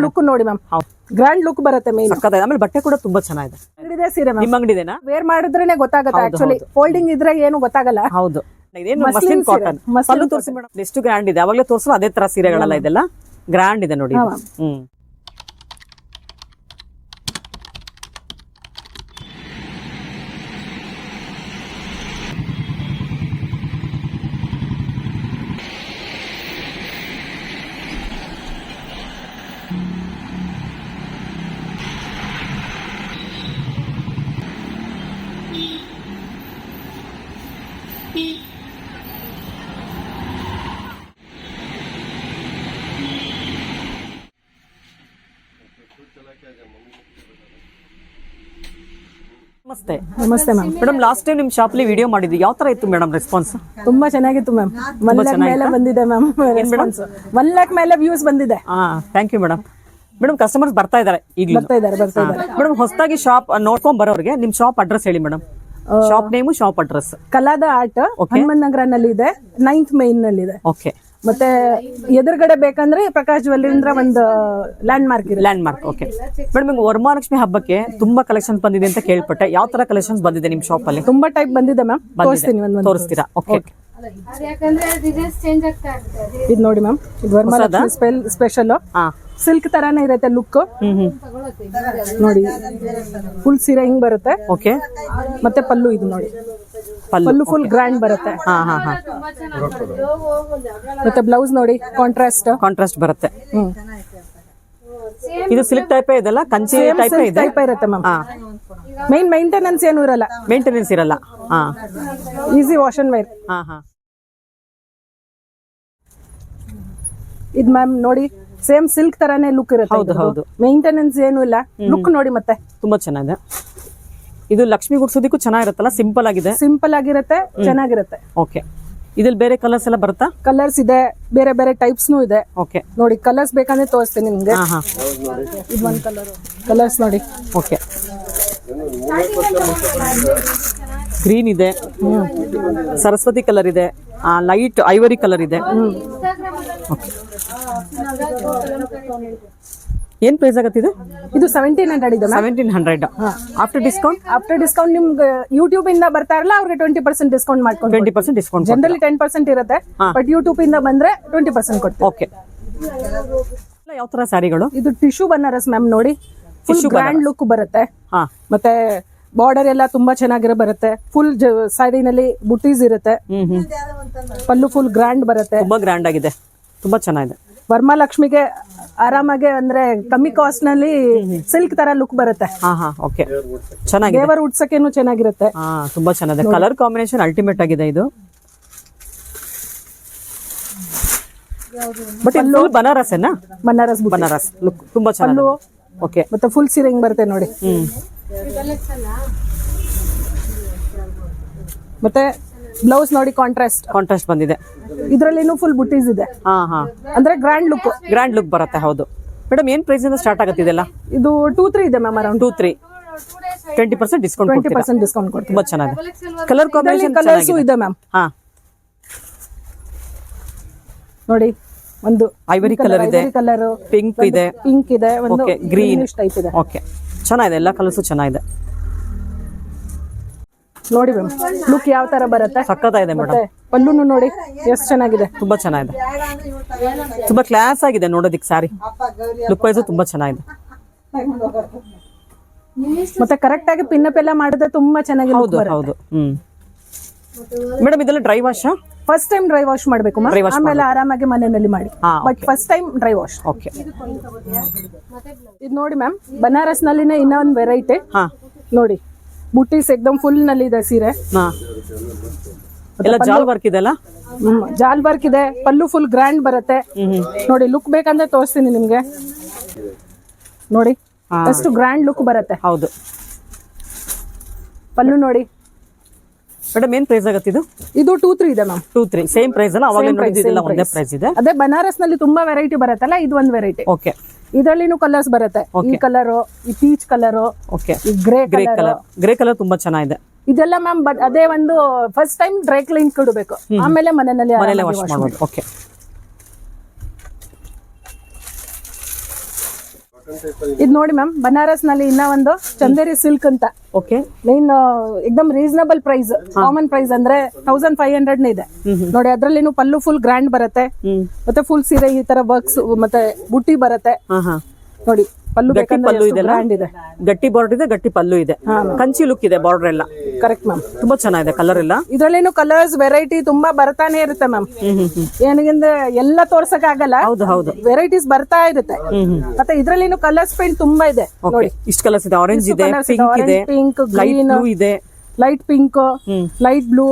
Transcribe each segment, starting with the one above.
Look ನೋಡಿ ma'am. Grand look ಬರುತ್ತೆ main ಆಮೇಲೆ ಬಟ್ಟೆ ಕೂಡ ತುಂಬಾ ಚೆನ್ನಾಗಿದೆ. ಅಂಗಡಿದೆ ಸೀರೆ ನಿಮ್ಮ ಅಂಗಡಿದೇನಾ? ವೇರ್ ಮಾಡಿದ್ರೇನೆ ಗೊತ್ತಾಗುತ್ತೆ ಆಕ್ಚುಲಿ ಫೋಲ್ಡಿಂಗ್ ಇದ್ರೆ ಏನು ಗೊತ್ತಾಗಲ್ಲ. ಹೌದು. ಇದೇನು ಮಸ್ಲಿನ್ ಕಾಟನ್ ಮಸ್ಲಿನ್ ಪಲ್ಲು ತೋರಿಸಿ ಮೇಡಮ್ ಎಷ್ಟು ಗ್ರ್ಯಾಂಡ್ ಇದೆ. ಅವಾಗಲೇ ತೋರಿಸಲು ಅದೇ ತರ ಸೀರೆಗಳೆಲ್ಲ ಇದೆಲ್ಲ. ಗ್ರ್ಯಾಂಡ್ ಇದೆ ನೋಡಿ ಹ್ಮ್. ನಮಸ್ತೆ. ನಮಸ್ತೆ ಮ್ಯಾಮ್. ಮೇಡಮ್ ಲಾಸ್ಟ್ ಟೈಮ್ ನಿಮ್ ಶಾಪ್ಲಿ ವಿಡಿಯೋ ಮಾಡಿದ್ವಿ. ಯಾವ ತರ ಇತ್ತು ಮೇಡಮ್ ರೆಸ್ಪಾನ್ಸ್ ತುಂಬಾ ಚೆನ್ನಾಗಿತ್ತು ಮ್ಯಾಮ್. ಒನ್ ಲ್ಯಾಕ್ ಮೇಲೆ ಬಂದಿದೆ ಮ್ಯಾಮ್ ರೆಸ್ಪಾನ್ಸ್ ಒನ್ ಲ್ಯಾಕ್ ಮೇಲೆ ವ್ಯೂಸ್ ಬಂದಿದೆ. ಹಾ thank you madam madam customers ಬರ್ತಾ ಇದಾರೆ ಈಗಲೂ. ಬರ್ತಾ ಇದಾರೆ ಬರ್ತಾ ಇದಾರೆ. ಮೇಡಮ್ ಹೊಸದಾಗಿ ಶಾಪ್ ನೋಡ್ಕೊಂಡ್ ಬರೋರಿಗೆ ನಿಮ್ ಶಾಪ್ ಅಡ್ರೆಸ್ ಹೇಳಿ madam. Shop name shop address ಕಲಾದ art Hanuman ನಗರನಲ್ಲಿ ಇದೆ ನೈನ್ತ್ ಮೇನ್ನಲ್ಲಿ ಇದೆ ಓಕೆ ಮತ್ತೆ ಎದುರುಗಡೆ ಬೇಕಂದ್ರೆ ಪ್ರಕಾಶ್ ಜ್ಯುವೆಲ್ಲರಿಂದ ಒಂದು ಲ್ಯಾಂಡ್ ಮಾರ್ಕ್ ಇದೆ ಲ್ಯಾಂಡ್ ಮಾರ್ಕ್ ಓಕೆ ಮೇಡಮ್ ಈಗ ವರಮಹಾಲಕ್ಷ್ಮಿ ಹಬ್ಬಕ್ಕೆ ತುಂಬಾ ಕಲೆಕ್ಷನ್ ಬಂದಿದೆ ಅಂತ ಕೇಳ್ಪಟ್ಟೆ. ಯಾವ ತರ ಕಲೆಕ್ಷನ್ಸ್ ಬಂದಿದೆ ನಿಮ್ ಶಾಪ್ ಅಲ್ಲಿ? ತುಂಬಾ ಟೈಪ್ ಬಂದಿದೆ ಮ್ಯಾಮ್ ತೋರಿಸ್ತೀನಿ ಒಂದು ತೋರಿಸ್ತೀರಾ? ಓಕೆ ಇದು ನೋಡಿ ಮ್ಯಾಮ್ ಇದು ವರಮಹಾಲಕ್ಷ್ಮಿ ಸ್ಪೆಷಲ್ ಹಾ. ಸಿಲ್ಕ್ ತರಾನೇ ಇರತ್ತೆ ಲುಕ್ ನೋಡಿ ಫುಲ್ ಸೀರೆ ಹಿಂಗ್ ಬರುತ್ತೆ. ಓಕೆ ಮತ್ತೆ ಪಲ್ಲು ಇದು ನೋಡಿ. ಪಲ್ಲು ಫುಲ್ ಗ್ರ್ಯಾಂಡ್ ಬರುತ್ತೆ. ಹಾ ಹಾ ಹಾ. ಮತ್ತೆ ಬ್ಲೌಸ್ ನೋಡಿ ಕಾಂಟ್ರಾಸ್ಟ್ ಕಾಂಟ್ರಾಸ್ಟ್ ಬರುತ್ತೆ. ಇದು ಸಿಲ್ಕ್ ಟೈಪ್ ಇದೆಲ್ಲ? ಕಂಚಿ ಟೈಪ್ ಇದೆ? ಟೈಪ್ ಇರುತ್ತೆ ಮ್ಯಾಮ್ ಹಾ. ಮೈನ್ ಮೈಂಟೆನೆನ್ಸ್ ಏನು ಇರಲ್ಲ. ಮೇಂಟೆನೆನ್ಸ್ ಇರಲ್ಲ. ಹಾ. ಈಸಿ ವಾಶ್ ಅಂಡ್ ವೈರ್ ಹಾ ಹಾ. ಇದು ಮ್ಯಾಮ್ ನೋಡಿ ಸೇಮ್ ಸಿಲ್ಕ್ ತರಾನೇ ಲುಕ್ ಇರುತ್ತೆ ಹೌದು. ಹೌದು. ಮೇಂಟೆನೆನ್ಸ್ ಏನು ಇಲ್ಲ. ಲುಕ್ ನೋಡಿ ಮತ್ತೆ. ತುಂಬಾ ಚೆನ್ನಾಗಿದೆ. ಇದು ಲಕ್ಷ್ಮಿ ಗುಡ್ಸೋದಿಕ್ಕೂ ಚೆನ್ನಾಗಿರುತ್ತಲ್ಲ? ಸಿಂಪಲ್ ಆಗಿದೆ. ಸಿಂಪಲ್ ಆಗಿರುತ್ತೆ ಚೆನ್ನಾಗಿರುತ್ತೆ. ಓಕೆ ಇದ್ರಲ್ಲಿ ಬೇರೆ ಕಲರ್ಸ್ ಎಲ್ಲ ಬರುತ್ತಾ? ಕಲರ್ಸ್ ಇದೆ ಬೇರೆ ಬೇರೆ ಟೈಪ್ಸ್ನು ಇದೆ. ಓಕೆ ನೋಡಿ ಕಲರ್ಸ್ ಬೇಕಂದ್ರೆ ತೋರಿಸ್ತೀನಿ ನಿಮ್ಗೆ. ಹಾ ಹಾ. ಇದು ಒಂದು ಕಲರ್ ಕಲರ್ಸ್ ನೋಡಿ. ಓಕೆ ಗ್ರೀನ್ ಇದೆ. ಸರಸ್ವತಿ ಕಲರ್ ಇದೆ. ಲೈಟ್ ಐವರಿ ಕಲರ್ ಇದೆ. ಏನ್ ಪ್ರೈಸ್ ಆಗತ್ತಿದೆ ಇದು? ಸೆವೆಂಟೀನ್ ಹಂಡ್ರೆಡ್ ಇದೆ seventeen hundred after discount after discount ನಿಮ್ಗೆ ಯೂಟ್ಯೂಬ್ ಇಂದ ಬರ್ತಾ ಇರಲ್ಲ ಅವ್ರಿಗೆ ಟ್ವೆಂಟಿ ಪರ್ಸೆಂಟ್ ಡಿಸ್ಕೌಂಟ್ ಮಾಡ್ಕೊಂಡು twenty percent discount generally ten percent ಇರುತ್ತೆ ಬಟ್ ಯೂಟ್ಯೂಬ್ ಇಂದ ಬಂದ್ರೆ ಟ್ವೆಂಟಿ ಪರ್ಸೆಂಟ್ ಕೊಡ್ತೀವಿ. ಓಕೆ ಯಾವ ತರ ಸ್ಯಾರಿಗಳು ಇದು ಟಿಶ್ಯೂ ಬನಾರಸ್ ಮ್ಯಾಮ್ ನೋಡಿ. ಫುಲ್ ಗ್ರ್ಯಾಂಡ್ ಲುಕ್ ಬರುತ್ತೆ. ಹಾ. ಮತ್ತೆ ಬಾರ್ಡರ್ ಎಲ್ಲ ತುಂಬಾ ಚೆನ್ನಾಗಿರೋ ಬರುತ್ತೆ. ಫುಲ್ ಸ್ಯಾರಿನಲ್ಲಿ ಬುಟೀಸ್ ಇರುತ್ತೆ. ಪಲ್ಲು ಫುಲ್ ಗ್ರ್ಯಾಂಡ್ ಬರುತ್ತೆ. ತುಂಬಾ ಗ್ರ್ಯಾಂಡ್ ಆಗಿದೆ. ತುಂಬಾ ಚೆನ್ನಾಗಿದೆ. ವರ್ಮಾಲಕ್ಷ್ಮಿಗೆ ಆರಾಮಾಗೆ ಅಂದ್ರೆ ಕಮ್ಮಿ ಕಾಸ್ಟ್ನಲ್ಲಿ ಸಿಲ್ಕ್ ತರ ಲುಕ್ ಬರುತ್ತೆ. ಹಾ ಹಾ ಓಕೆ ಚೆನ್ನಾಗಿ ದೇವರ್ ಉಡ್ಸಕ್ಕೇನು ಚೆನ್ನಾಗಿರುತ್ತೆ. ಹಾ ತುಂಬಾ ಚೆನ್ನಾಗಿದೆ. ಕಲರ್ ಕಾಂಬಿನೇಷನ್ ಅಲ್ಟಿಮೇಟ್ ಆಗಿದೆ ಇದು. ಬಟ್ ಬನಾರಸ್ ಏನಾ? ಬನಾರಸ್ ಬನಾರಸ್ ಲುಕ್ ತುಂಬಾ ಚೆನ್ನಾಗಿದೆ. ಓಕೆ ಮತ್ತೆ ಫುಲ್ ಸೀರೆ ಹಿಂಗ್ ಬರುತ್ತೆ ನೋಡಿ? ಹ್ಞೂ ಮತ್ತೆ ಬ್ಲೌಸ್ ನೋಡಿ ಕಾಂಟ್ರಾಸ್ಟ್ ಕಾಂಟ್ರಾಸ್ಟ್ ಬಂದಿದೆ. ಇದರಲ್ಲಿ ಫುಲ್ ಬುಟ್ಟೀಸ್ ಇದೆ. ಹಾ ಹಾ. ಅಂದ್ರೆ ಗ್ರ್ಯಾಂಡ್ ಲುಕ್ ಗ್ರ್ಯಾಂಡ್ ಲುಕ್ ಬರುತ್ತೆ ಹೌದು. ಮೇಡಮ್ ಏನ್ ಪ್ರೈಸ್ ಇಂದ ಸ್ಟಾರ್ಟ್ ಆಗುತ್ತೆ ಇದೆಲ್ಲ? ಇದು ಟೂ ತ್ರೀ ಇದೆ ma'am around two three twenty percent discount twenty ಕೊಡ್ತೀರಾ? ಪರ್ಸೆಂಟ್ ಡಿಸ್ಕೌಂಟ್ ಕೊಡ್ತೀವಿ. ತುಂಬಾ ಚೆನ್ನಾಗಿದೆ. ಕಲರ್ ಕಾಂಬಿನೇಷನ್ ಕಲರ್ಸು ಇದೆ ಮ್ಯಾಮ್ ಹಾ. ನೋಡಿ. ಒಂದು ಐವರಿ ಕಲರ್ ಇದೆ. ಕಲರ್ ಪಿಂಕ್ ಇದೆ. ಪಿಂಕ್ ಇದೆ ಒಂದು ಗ್ರೀನ್ ಟೈಪ್ ಇದೆ. ಓಕೆ ಚೆನ್ನಾಗಿದೆ ಎಲ್ಲ ಕಲರ್ಸು ಚೆನ್ನಾಗಿದೆ. ನೋಡಿ ಮ್ಯಾಮ್ ಲುಕ್ ಯಾವ ತರ ಬರುತ್ತೆ? ಸಕ್ಕತ್ತಾಗಿದೆ ಮೇಡಮ್ ಪಲ್ಲೂನು ಪಲ್ಲುನು ನೋಡಿ ಎಷ್ಟು ಚೆನ್ನಾಗಿದೆ. ತುಂಬಾ ಚೆನ್ನಾಗಿದೆ. ತುಂಬಾ ಕ್ಲಾಸ್ ಆಗಿದೆ ನೋಡೋದಿಕ್ ಸಾರಿ ಲುಕ್ ವೈಸ್ ತುಂಬಾ ಚೆನ್ನಾಗಿದೆ. ಮತ್ತೆ ಕರೆಕ್ಟ್ ಆಗಿ ಪಿನ್ನಪ್ ಎಲ್ಲ ಮಾಡಿದ್ರೆ ತುಂಬಾ ಚೆನ್ನಾಗಿ ಹೌದು ಹೌದು. ಹ್ಮ್. ಮೇಡಮ್ ಇದೆಲ್ಲ dry wash first time dry wash ಮಾಡಬೇಕು ma'am. Dry wash ಆಮೇಲೆ ಆರಾಮಾಗಿ ಮನೆಯಲ್ಲಿ ಮಾಡಿ. ಹಾ, but first time dry wash okay ಇದು ನೋಡಿ ಮ್ಯಾಮ್ ಬನಾರಸ್ ನಲ್ಲಿನೇ ಇನ್ನೊಂದು ವೆರೈಟಿ ಹಾ. ನೋಡಿ ಬುಟ್ಟೀಸ್ ಎಕ್ದಮ್ ಫುಲ್ನಲ್ಲಿ ಇದೆ ಸೀರೆ. ಹಾ. ಎಲ್ಲ ಜಾಲ್ ವರ್ಕ್ ಇದೆಲ್ಲ ಹ್ಮ್, ಜಾಲ್ ವರ್ಕ್ ಇದೆ ಪಲ್ಲು ಫುಲ್ ಗ್ರ್ಯಾಂಡ್ ಬರುತ್ತೆ. ನೋಡಿ ಲುಕ್ ಬೇಕಂದ್ರೆ ತೋರಿಸ್ತೀನಿ ನಿಮ್ಗೆ. ನೋಡಿ ಹಾ. ಎಷ್ಟು ಗ್ರ್ಯಾಂಡ್ ಲುಕ್ ಬರುತ್ತೆ. ಹೌದು. ಪಲ್ಲು ನೋಡಿ. ಮೇಡಮ್ ಏನ್ ಪ್ರೈಸ್ ಆಗತ್ತೆ ಇದು? ಇದು ಟೂ ತ್ರೀ ಇದೆ ma'am two three same price ಅಲ್ಲ ಅವಾಗ ನೋಡಿದ್ದೆಲ್ಲ ಒಂದೇ ಪ್ರೈಸ್ ಇದೆ. ಅದೇ ಬನಾರಸ್ನಲ್ಲಿ ತುಂಬಾ ವೆರೈಟಿ ಬರುತ್ತಲ್ಲ ಇದು ಒಂದ್ ವೆರೈಟಿ ಓಕೆ ಇದರಲ್ಲಿನೂ ಕಲರ್ಸ್ ಬರುತ್ತೆ. ಈ ಕಲರ್ ಈ peach colour okay grey grey colour grey colour ತುಂಬಾ ಚೆನ್ನಾಗಿದೆ. ಇದೆಲ್ಲ ಮ್ಯಾಮ್ ಅದೇ ಒಂದು ಫಸ್ಟ್ ಟೈಮ್ ಡ್ರೈ ಕ್ಲೀನ್ ಕೊಡಬೇಕು. ಆಮೇಲೆ ಮನೆಯಲ್ಲಿ ಆರಾಮಾಗಿ ವಾಶ್ ಮಾಡಬಹುದು ಓಕೆ ಇದು ನೋಡಿ ಮ್ಯಾಮ್ ಬನಾರಸ್ನಲ್ಲಿ ಇನ್ನ ಒಂದು ಚಂದೇರಿ ಸಿಲ್ಕ್ ಅಂತ. ಓಕೆ ಮೈನ್ ಎಕ್ದಮ್ ರೀಸನಬಲ್ ಪ್ರೈಸ್ ಕಾಮನ್ ಪ್ರೈಸ್ ಅಂದ್ರೆ ತೌಸಂಡ್ ಫೈವ್ ಹಂಡ್ರೆಡ್ ಇದೆ. ನೋಡಿ ಅದ್ರಲ್ಲಿ ಪಲ್ಲು ಫುಲ್ ಗ್ರ್ಯಾಂಡ್ ಬರುತ್ತೆ. ಮತ್ತೆ ಫುಲ್ ಸೀರೆ ಈ ತರ ವರ್ಕ್ಸ್ ಮತ್ತೆ ಬುಟ್ಟಿ ಬರುತ್ತೆ. ನೋಡಿ ಪಲ್ಲು ಗಟ್ಟಿ ಪಲ್ಲು ಇದೆ. ಗಟ್ಟಿ ಬಾರ್ಡರ್ ಇದೆ ಗಟ್ಟಿ ಪಲ್ಲು ಇದೆ. ಕಂಚಿ ಲುಕ್ ಇದೆ ಬಾರ್ಡರ್ ಎಲ್ಲ. ಕರೆಕ್ಟ್ ಮ್ಯಾಮ್ ತುಂಬಾ ಚೆನ್ನಾಗಿದೆ ಕಲರ್ ಎಲ್ಲ. ಇದ್ರಲ್ಲೇನು ಕಲರ್ಸ್ ವೆರೈಟಿ ತುಂಬಾ ಬರ್ತಾನೆ ಇರುತ್ತೆ ಮ್ಯಾಮ್ ಏನಂದ್ರೆ ಎಲ್ಲ ತೋರ್ಸಕ್ ಆಗಲ್ಲ ಹೌದು ಹೌದು. ವೆರೈಟೀಸ್ ಬರ್ತಾ ಇರುತ್ತೆ. ಮತ್ತೆ ಇದ್ರಲ್ಲಿನು ಕಲರ್ಸ್ ಪೇಂಟ್ ತುಂಬಾ ಇದೆ. ನೋಡಿ. ಇಷ್ಟು ಕಲರ್ಸ್ ಇದೆ. ಆರೆಂಜ್ ಇದೆ ಪಿಂಕ್ ಇದೆ, ಪಿಂಕ್ ಗ್ರೀನ್ ಇದೆ light pink light blue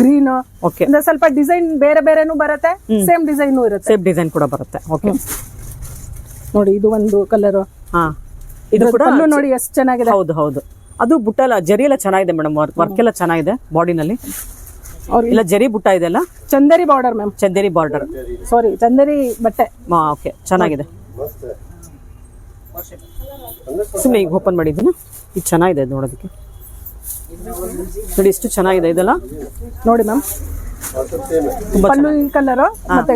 green okay ಸ್ವಲ್ಪ ಡಿಸೈನ್ ಬೇರೆ ಬೇರೆನೂ ಬರುತ್ತೆ ಸೇಮ್ ಡಿಸೈನ್ ಇರುತ್ತೆ. ಸೇಮ್ ಡಿಸೈನ್ ಕೂಡ ಬರುತ್ತೆ. ಓಕೆ ನೋಡಿ ಇದು ಒಂದು ಕಲರ್ ಹಾ. ಇದು ಕೂಡ ನೋಡಿ ಎಷ್ಟು ಚೆನ್ನಾಗಿದೆ. ಹೌದು ಹೌದು. ಅದು ಬುಟ್ಟ ಎಲ್ಲ ಜರಿ ಎಲ್ಲ ಚೆನ್ನಾಗಿದೆ ಮೇಡಮ್ ವರ್ಕ್ ಎಲ್ಲ ಚೆನ್ನಾಗಿದೆ ಬಾಡಿನಲ್ಲಿ ಅವ್ರು ಇಲ್ಲ ಜರಿ ಬುಟ್ಟ ಇದೆ ಅಲ್ಲ? Chanderi border ma'am Chanderi border sari Chanderi ಬಟ್ಟೆ. ಓಕೆ ಚೆನ್ನಾಗಿದೆ. ಸುಮ್ಮನೆ ಈಗ ಓಪನ್ ಮಾಡಿದ್ದೀನಿ? ಇದು ಚೆನ್ನಾಗಿದೆ ನೋಡೋದಕ್ಕೆ. ನೋಡಿ ಎಷ್ಟು ಚೆನ್ನಾಗಿದೆ ಇದೆಲ್ಲ. ನೋಡಿ ಮ್ಯಾಮ್ ಪಲ್ಲು ಈ ಕಲರ್ ಮತ್ತೆ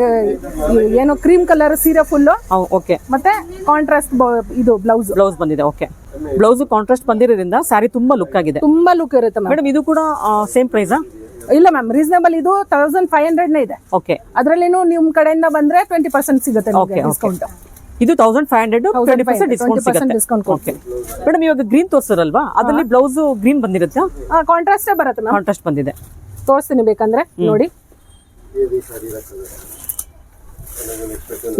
ಏನೋ ಕ್ರೀಮ್ ಕಲರ್ ಸೀರೆ ಫುಲ್ ಓಕೆ ಮತ್ತೆ ಕಾಂಟ್ರಾಸ್ಟ್ ಇದು ಬ್ಲೌಸ್ ಬ್ಲೌಸ್ ಬಂದಿದೆ ಓಕೆ ಬ್ಲೌಸ್ ಕಾಂಟ್ರಾಸ್ಟ್ ಬಂದಿರೋದ್ರಿಂದ ಸ್ಯಾರಿ ತುಂಬಾ ಲುಕ್ ಆಗಿದೆ. ತುಂಬಾ ಲುಕ್ ಇರುತ್ತೆ ಮೇಡಮ್ ಇದು ಕೂಡ ಸೇಮ್ ಪ್ರೈಸ್ ಇಲ್ಲ ಮ್ಯಾಮ್ ರೀಸನೇಬಲ್ ಇದು ತೌಸಂಡ್ ಫೈವ್ ಹಂಡ್ರೆಡ್ ನೇ ಇದೆ. ಓಕೆ ಅದರಲ್ಲಿ ನಿಮ್ ಕಡೆಯಿಂದ ಬಂದ್ರೆ ಟ್ವೆಂಟಿ ಪರ್ಸೆಂಟ್ ಸಿಗುತ್ತೆ ಡಿಸ್ಕೌಂಟ್ ಇದು thousand five hundred twenty percent discount 20% ಸಿಗುತ್ತೆ. ಓಕೆ ಮೇಡಮ್ ಇವಾಗ ಗ್ರೀನ್ ತೋರಿಸಿರಲ್ವಾ? ಅದರಲ್ಲಿ ಬ್ಲೌಸ್ ಗ್ರೀನ್ ಬಂದಿರುತ್ತೆ? ಕಾಂಟ್ರಾಸ್ಟೇ ಬರುತ್ತೆ ಕಾಂಟ್ರಾಸ್ಟ್ ಬಂದಿದೆ. ತೋರಿಸ್ತೀನಿ ಬೇಕಂದ್ರೆ ನೋಡಿ.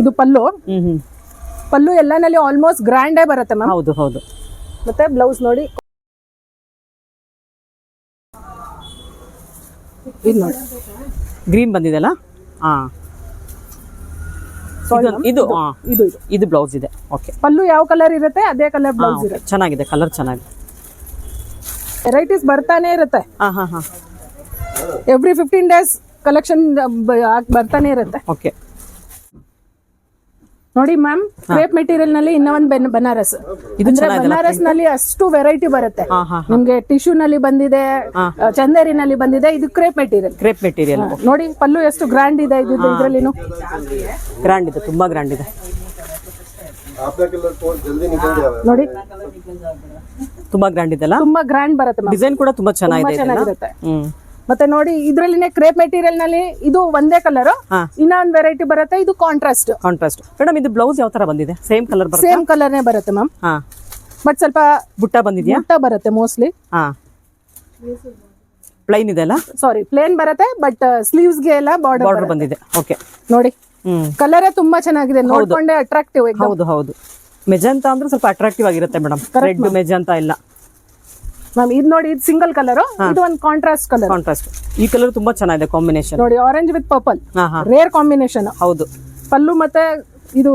ಇದು ಪಲ್ಲು. ಪಲ್ಲು ಎಲ್ಲಾನಲ್ಲಿ ಆಲ್ಮೋಸ್ಟ್ ಗ್ರ್ಯಾಂಡೇ ಬರುತ್ತೆ ಮ್ಯಾಮ್ ಹೌದು ಹೌದು. ಮತ್ತೆ ಬ್ಲೌಸ್ ನೋಡಿ. ಇದು ನೋಡಿ. ಗ್ರೀನ್ ಬಂದಿದೆಲ್ಲ ಹಾ. ಇದು ಇದು ಇದು ಬ್ಲೌಸ್ ಇದೆ ಓಕೆ ಪಲ್ಲು ಯಾವ ಕಲರ್ ಇರುತ್ತೆ ಅದೇ ಕಲರ್ ಬ್ಲೌಸ್ ಇರುತ್ತೆ. ಚೆನ್ನಾಗಿದೆ ಕಲರ್ ಚೆನ್ನಾಗಿದೆ. ವೆರೈಟೀಸ್ ಬರ್ತಾನೆ ಇರುತ್ತೆ. ಹಾ ಹಾ ಹಾ. ಎವ್ರಿ ಫಿಫ್ಟೀನ್ ಡೇಸ್ ಕಲೆಕ್ಷನ್ ಬರ್ತಾನೆ ಇರುತ್ತೆ. ಓಕೆ ನೋಡಿ ಮ್ಯಾಮ್ ಕ್ರೇಪ್ ಮೆಟೀರಿಯಲ್ನಲ್ಲಿ ಇನ್ನ ಒಂದು ಬನಾರಸ್ ಇದು ಬನಾರಸ್ನಲ್ಲಿ ಅಷ್ಟು ವೆರೈಟಿ ಬರುತ್ತೆ. ನಿಮ್ಗೆ ಟಿಶ್ಯೂ ನಲ್ಲಿ ಬಂದಿದೆ ಚಂದೇರಿ ನಲ್ಲಿ ಬಂದಿದೆ ಇದು ಕ್ರೇಪ್ ಮೆಟೀರಿಯಲ್ ಕ್ರೇಪ್ ಮೆಟೀರಿಯಲ್ ನೋಡಿ ಪಲ್ಲು ಎಷ್ಟು ಗ್ರ್ಯಾಂಡ್ ಇದೆ ಇದು ಇದ್ರಲ್ಲಿ ಗ್ರ್ಯಾಂಡ್ ಇದೆ ತುಂಬಾ ಗ್ರ್ಯಾಂಡ್ ಇದೆ. ನೋಡಿ. ತುಂಬಾ ಗ್ರ್ಯಾಂಡ್ ಇದೆ ತುಂಬಾ ಗ್ರ್ಯಾಂಡ್ ಬರುತ್ತೆ ಡಿಸೈನ್ ಕೂಡ ತುಂಬಾ ಚೆನ್ನಾಗಿದೆ ಚೆನ್ನಾಗಿರುತ್ತೆ. ಮತ್ತೆ ನೋಡಿ ಇದ್ರಲ್ಲಿನೇ ಕ್ರೇಪ್ ಮೆಟೀರಿಯಲ್ನಲ್ಲಿ ಇದು ಒಂದೇ ಕಲರ್ ಇನ್ನೊಂದು ಇನ್ನ ಒಂದು ವೆರೈಟಿ ಬರುತ್ತೆ ಇದು ಕಾಂಟ್ರಾಸ್ಟ್ ಕಾಂಟ್ರಾಸ್ಟ್ ಮೇಡಮ್ ಇದು ಬ್ಲೌಸ್ ಯಾವ ತರ ಬಂದಿದೆ? ಸೇಮ್ ಕಲರ್ ಸೇಮ್ ಸೇಮ್ ಕಲರ್ನೇ ಬರುತ್ತೆ ಮ್ಯಾಮ್ ಬಟ್ ಸ್ವಲ್ಪ ಬುಟ್ಟ ಬಂದಿದ್ಯಾ? ಬುಟ್ಟ ಬರುತ್ತೆ ಮೋಸ್ಟ್ಲಿ ಹಾ. ಪ್ಲೈನ್ ಇದೆ ಅಲ್ಲ? ಸಾರಿ ಪ್ಲೇನ್ ಬರುತ್ತೆ ಬಟ್ ಸ್ಲೀವ್ಸ್ಗೆ ಎಲ್ಲ ಬಾರ್ಡರ್ ಬಾರ್ಡರ್ ಬಂದಿದೆ. ಓಕೆ ನೋಡಿ ಕಲರ್ ಕಲರೇ ತುಂಬಾ ಚೆನ್ನಾಗಿದೆ ನೋಡ್ಕೊಂಡೆ ಅಟ್ರಾಕ್ಟಿವ್ ಹೌದು ಹೌದು. ಮೆಜಂತಾ ಅಂದ್ರೆ ಸ್ವಲ್ಪ ಅಟ್ರಾಕ್ಟಿವ್ ಆಗಿರುತ್ತೆ ಮೇಡಮ್ ರೆಡ್ ಮೆಜಂತಾ ಇಲ್ಲ. ಮ್ಯಾಮ್ ಇದು ನೋಡಿ ಇದು ಸಿಂಗಲ್ ಕಲರ್ ಇದು ಒಂದು ಕಾಂಟ್ರಾಸ್ಟ್ ಕಲರ್ ಕಾಂಟ್ರಾಸ್ಟ್ ಈ ಕಲರ್ ತುಂಬಾ ಚೆನ್ನಾಗಿದೆ ಕಾಂಬಿನೇಷನ್ ನೋಡಿ orange with purple rare combination ಹೌದು. ಪಲ್ಲು ಮತ್ತೆ ಇದು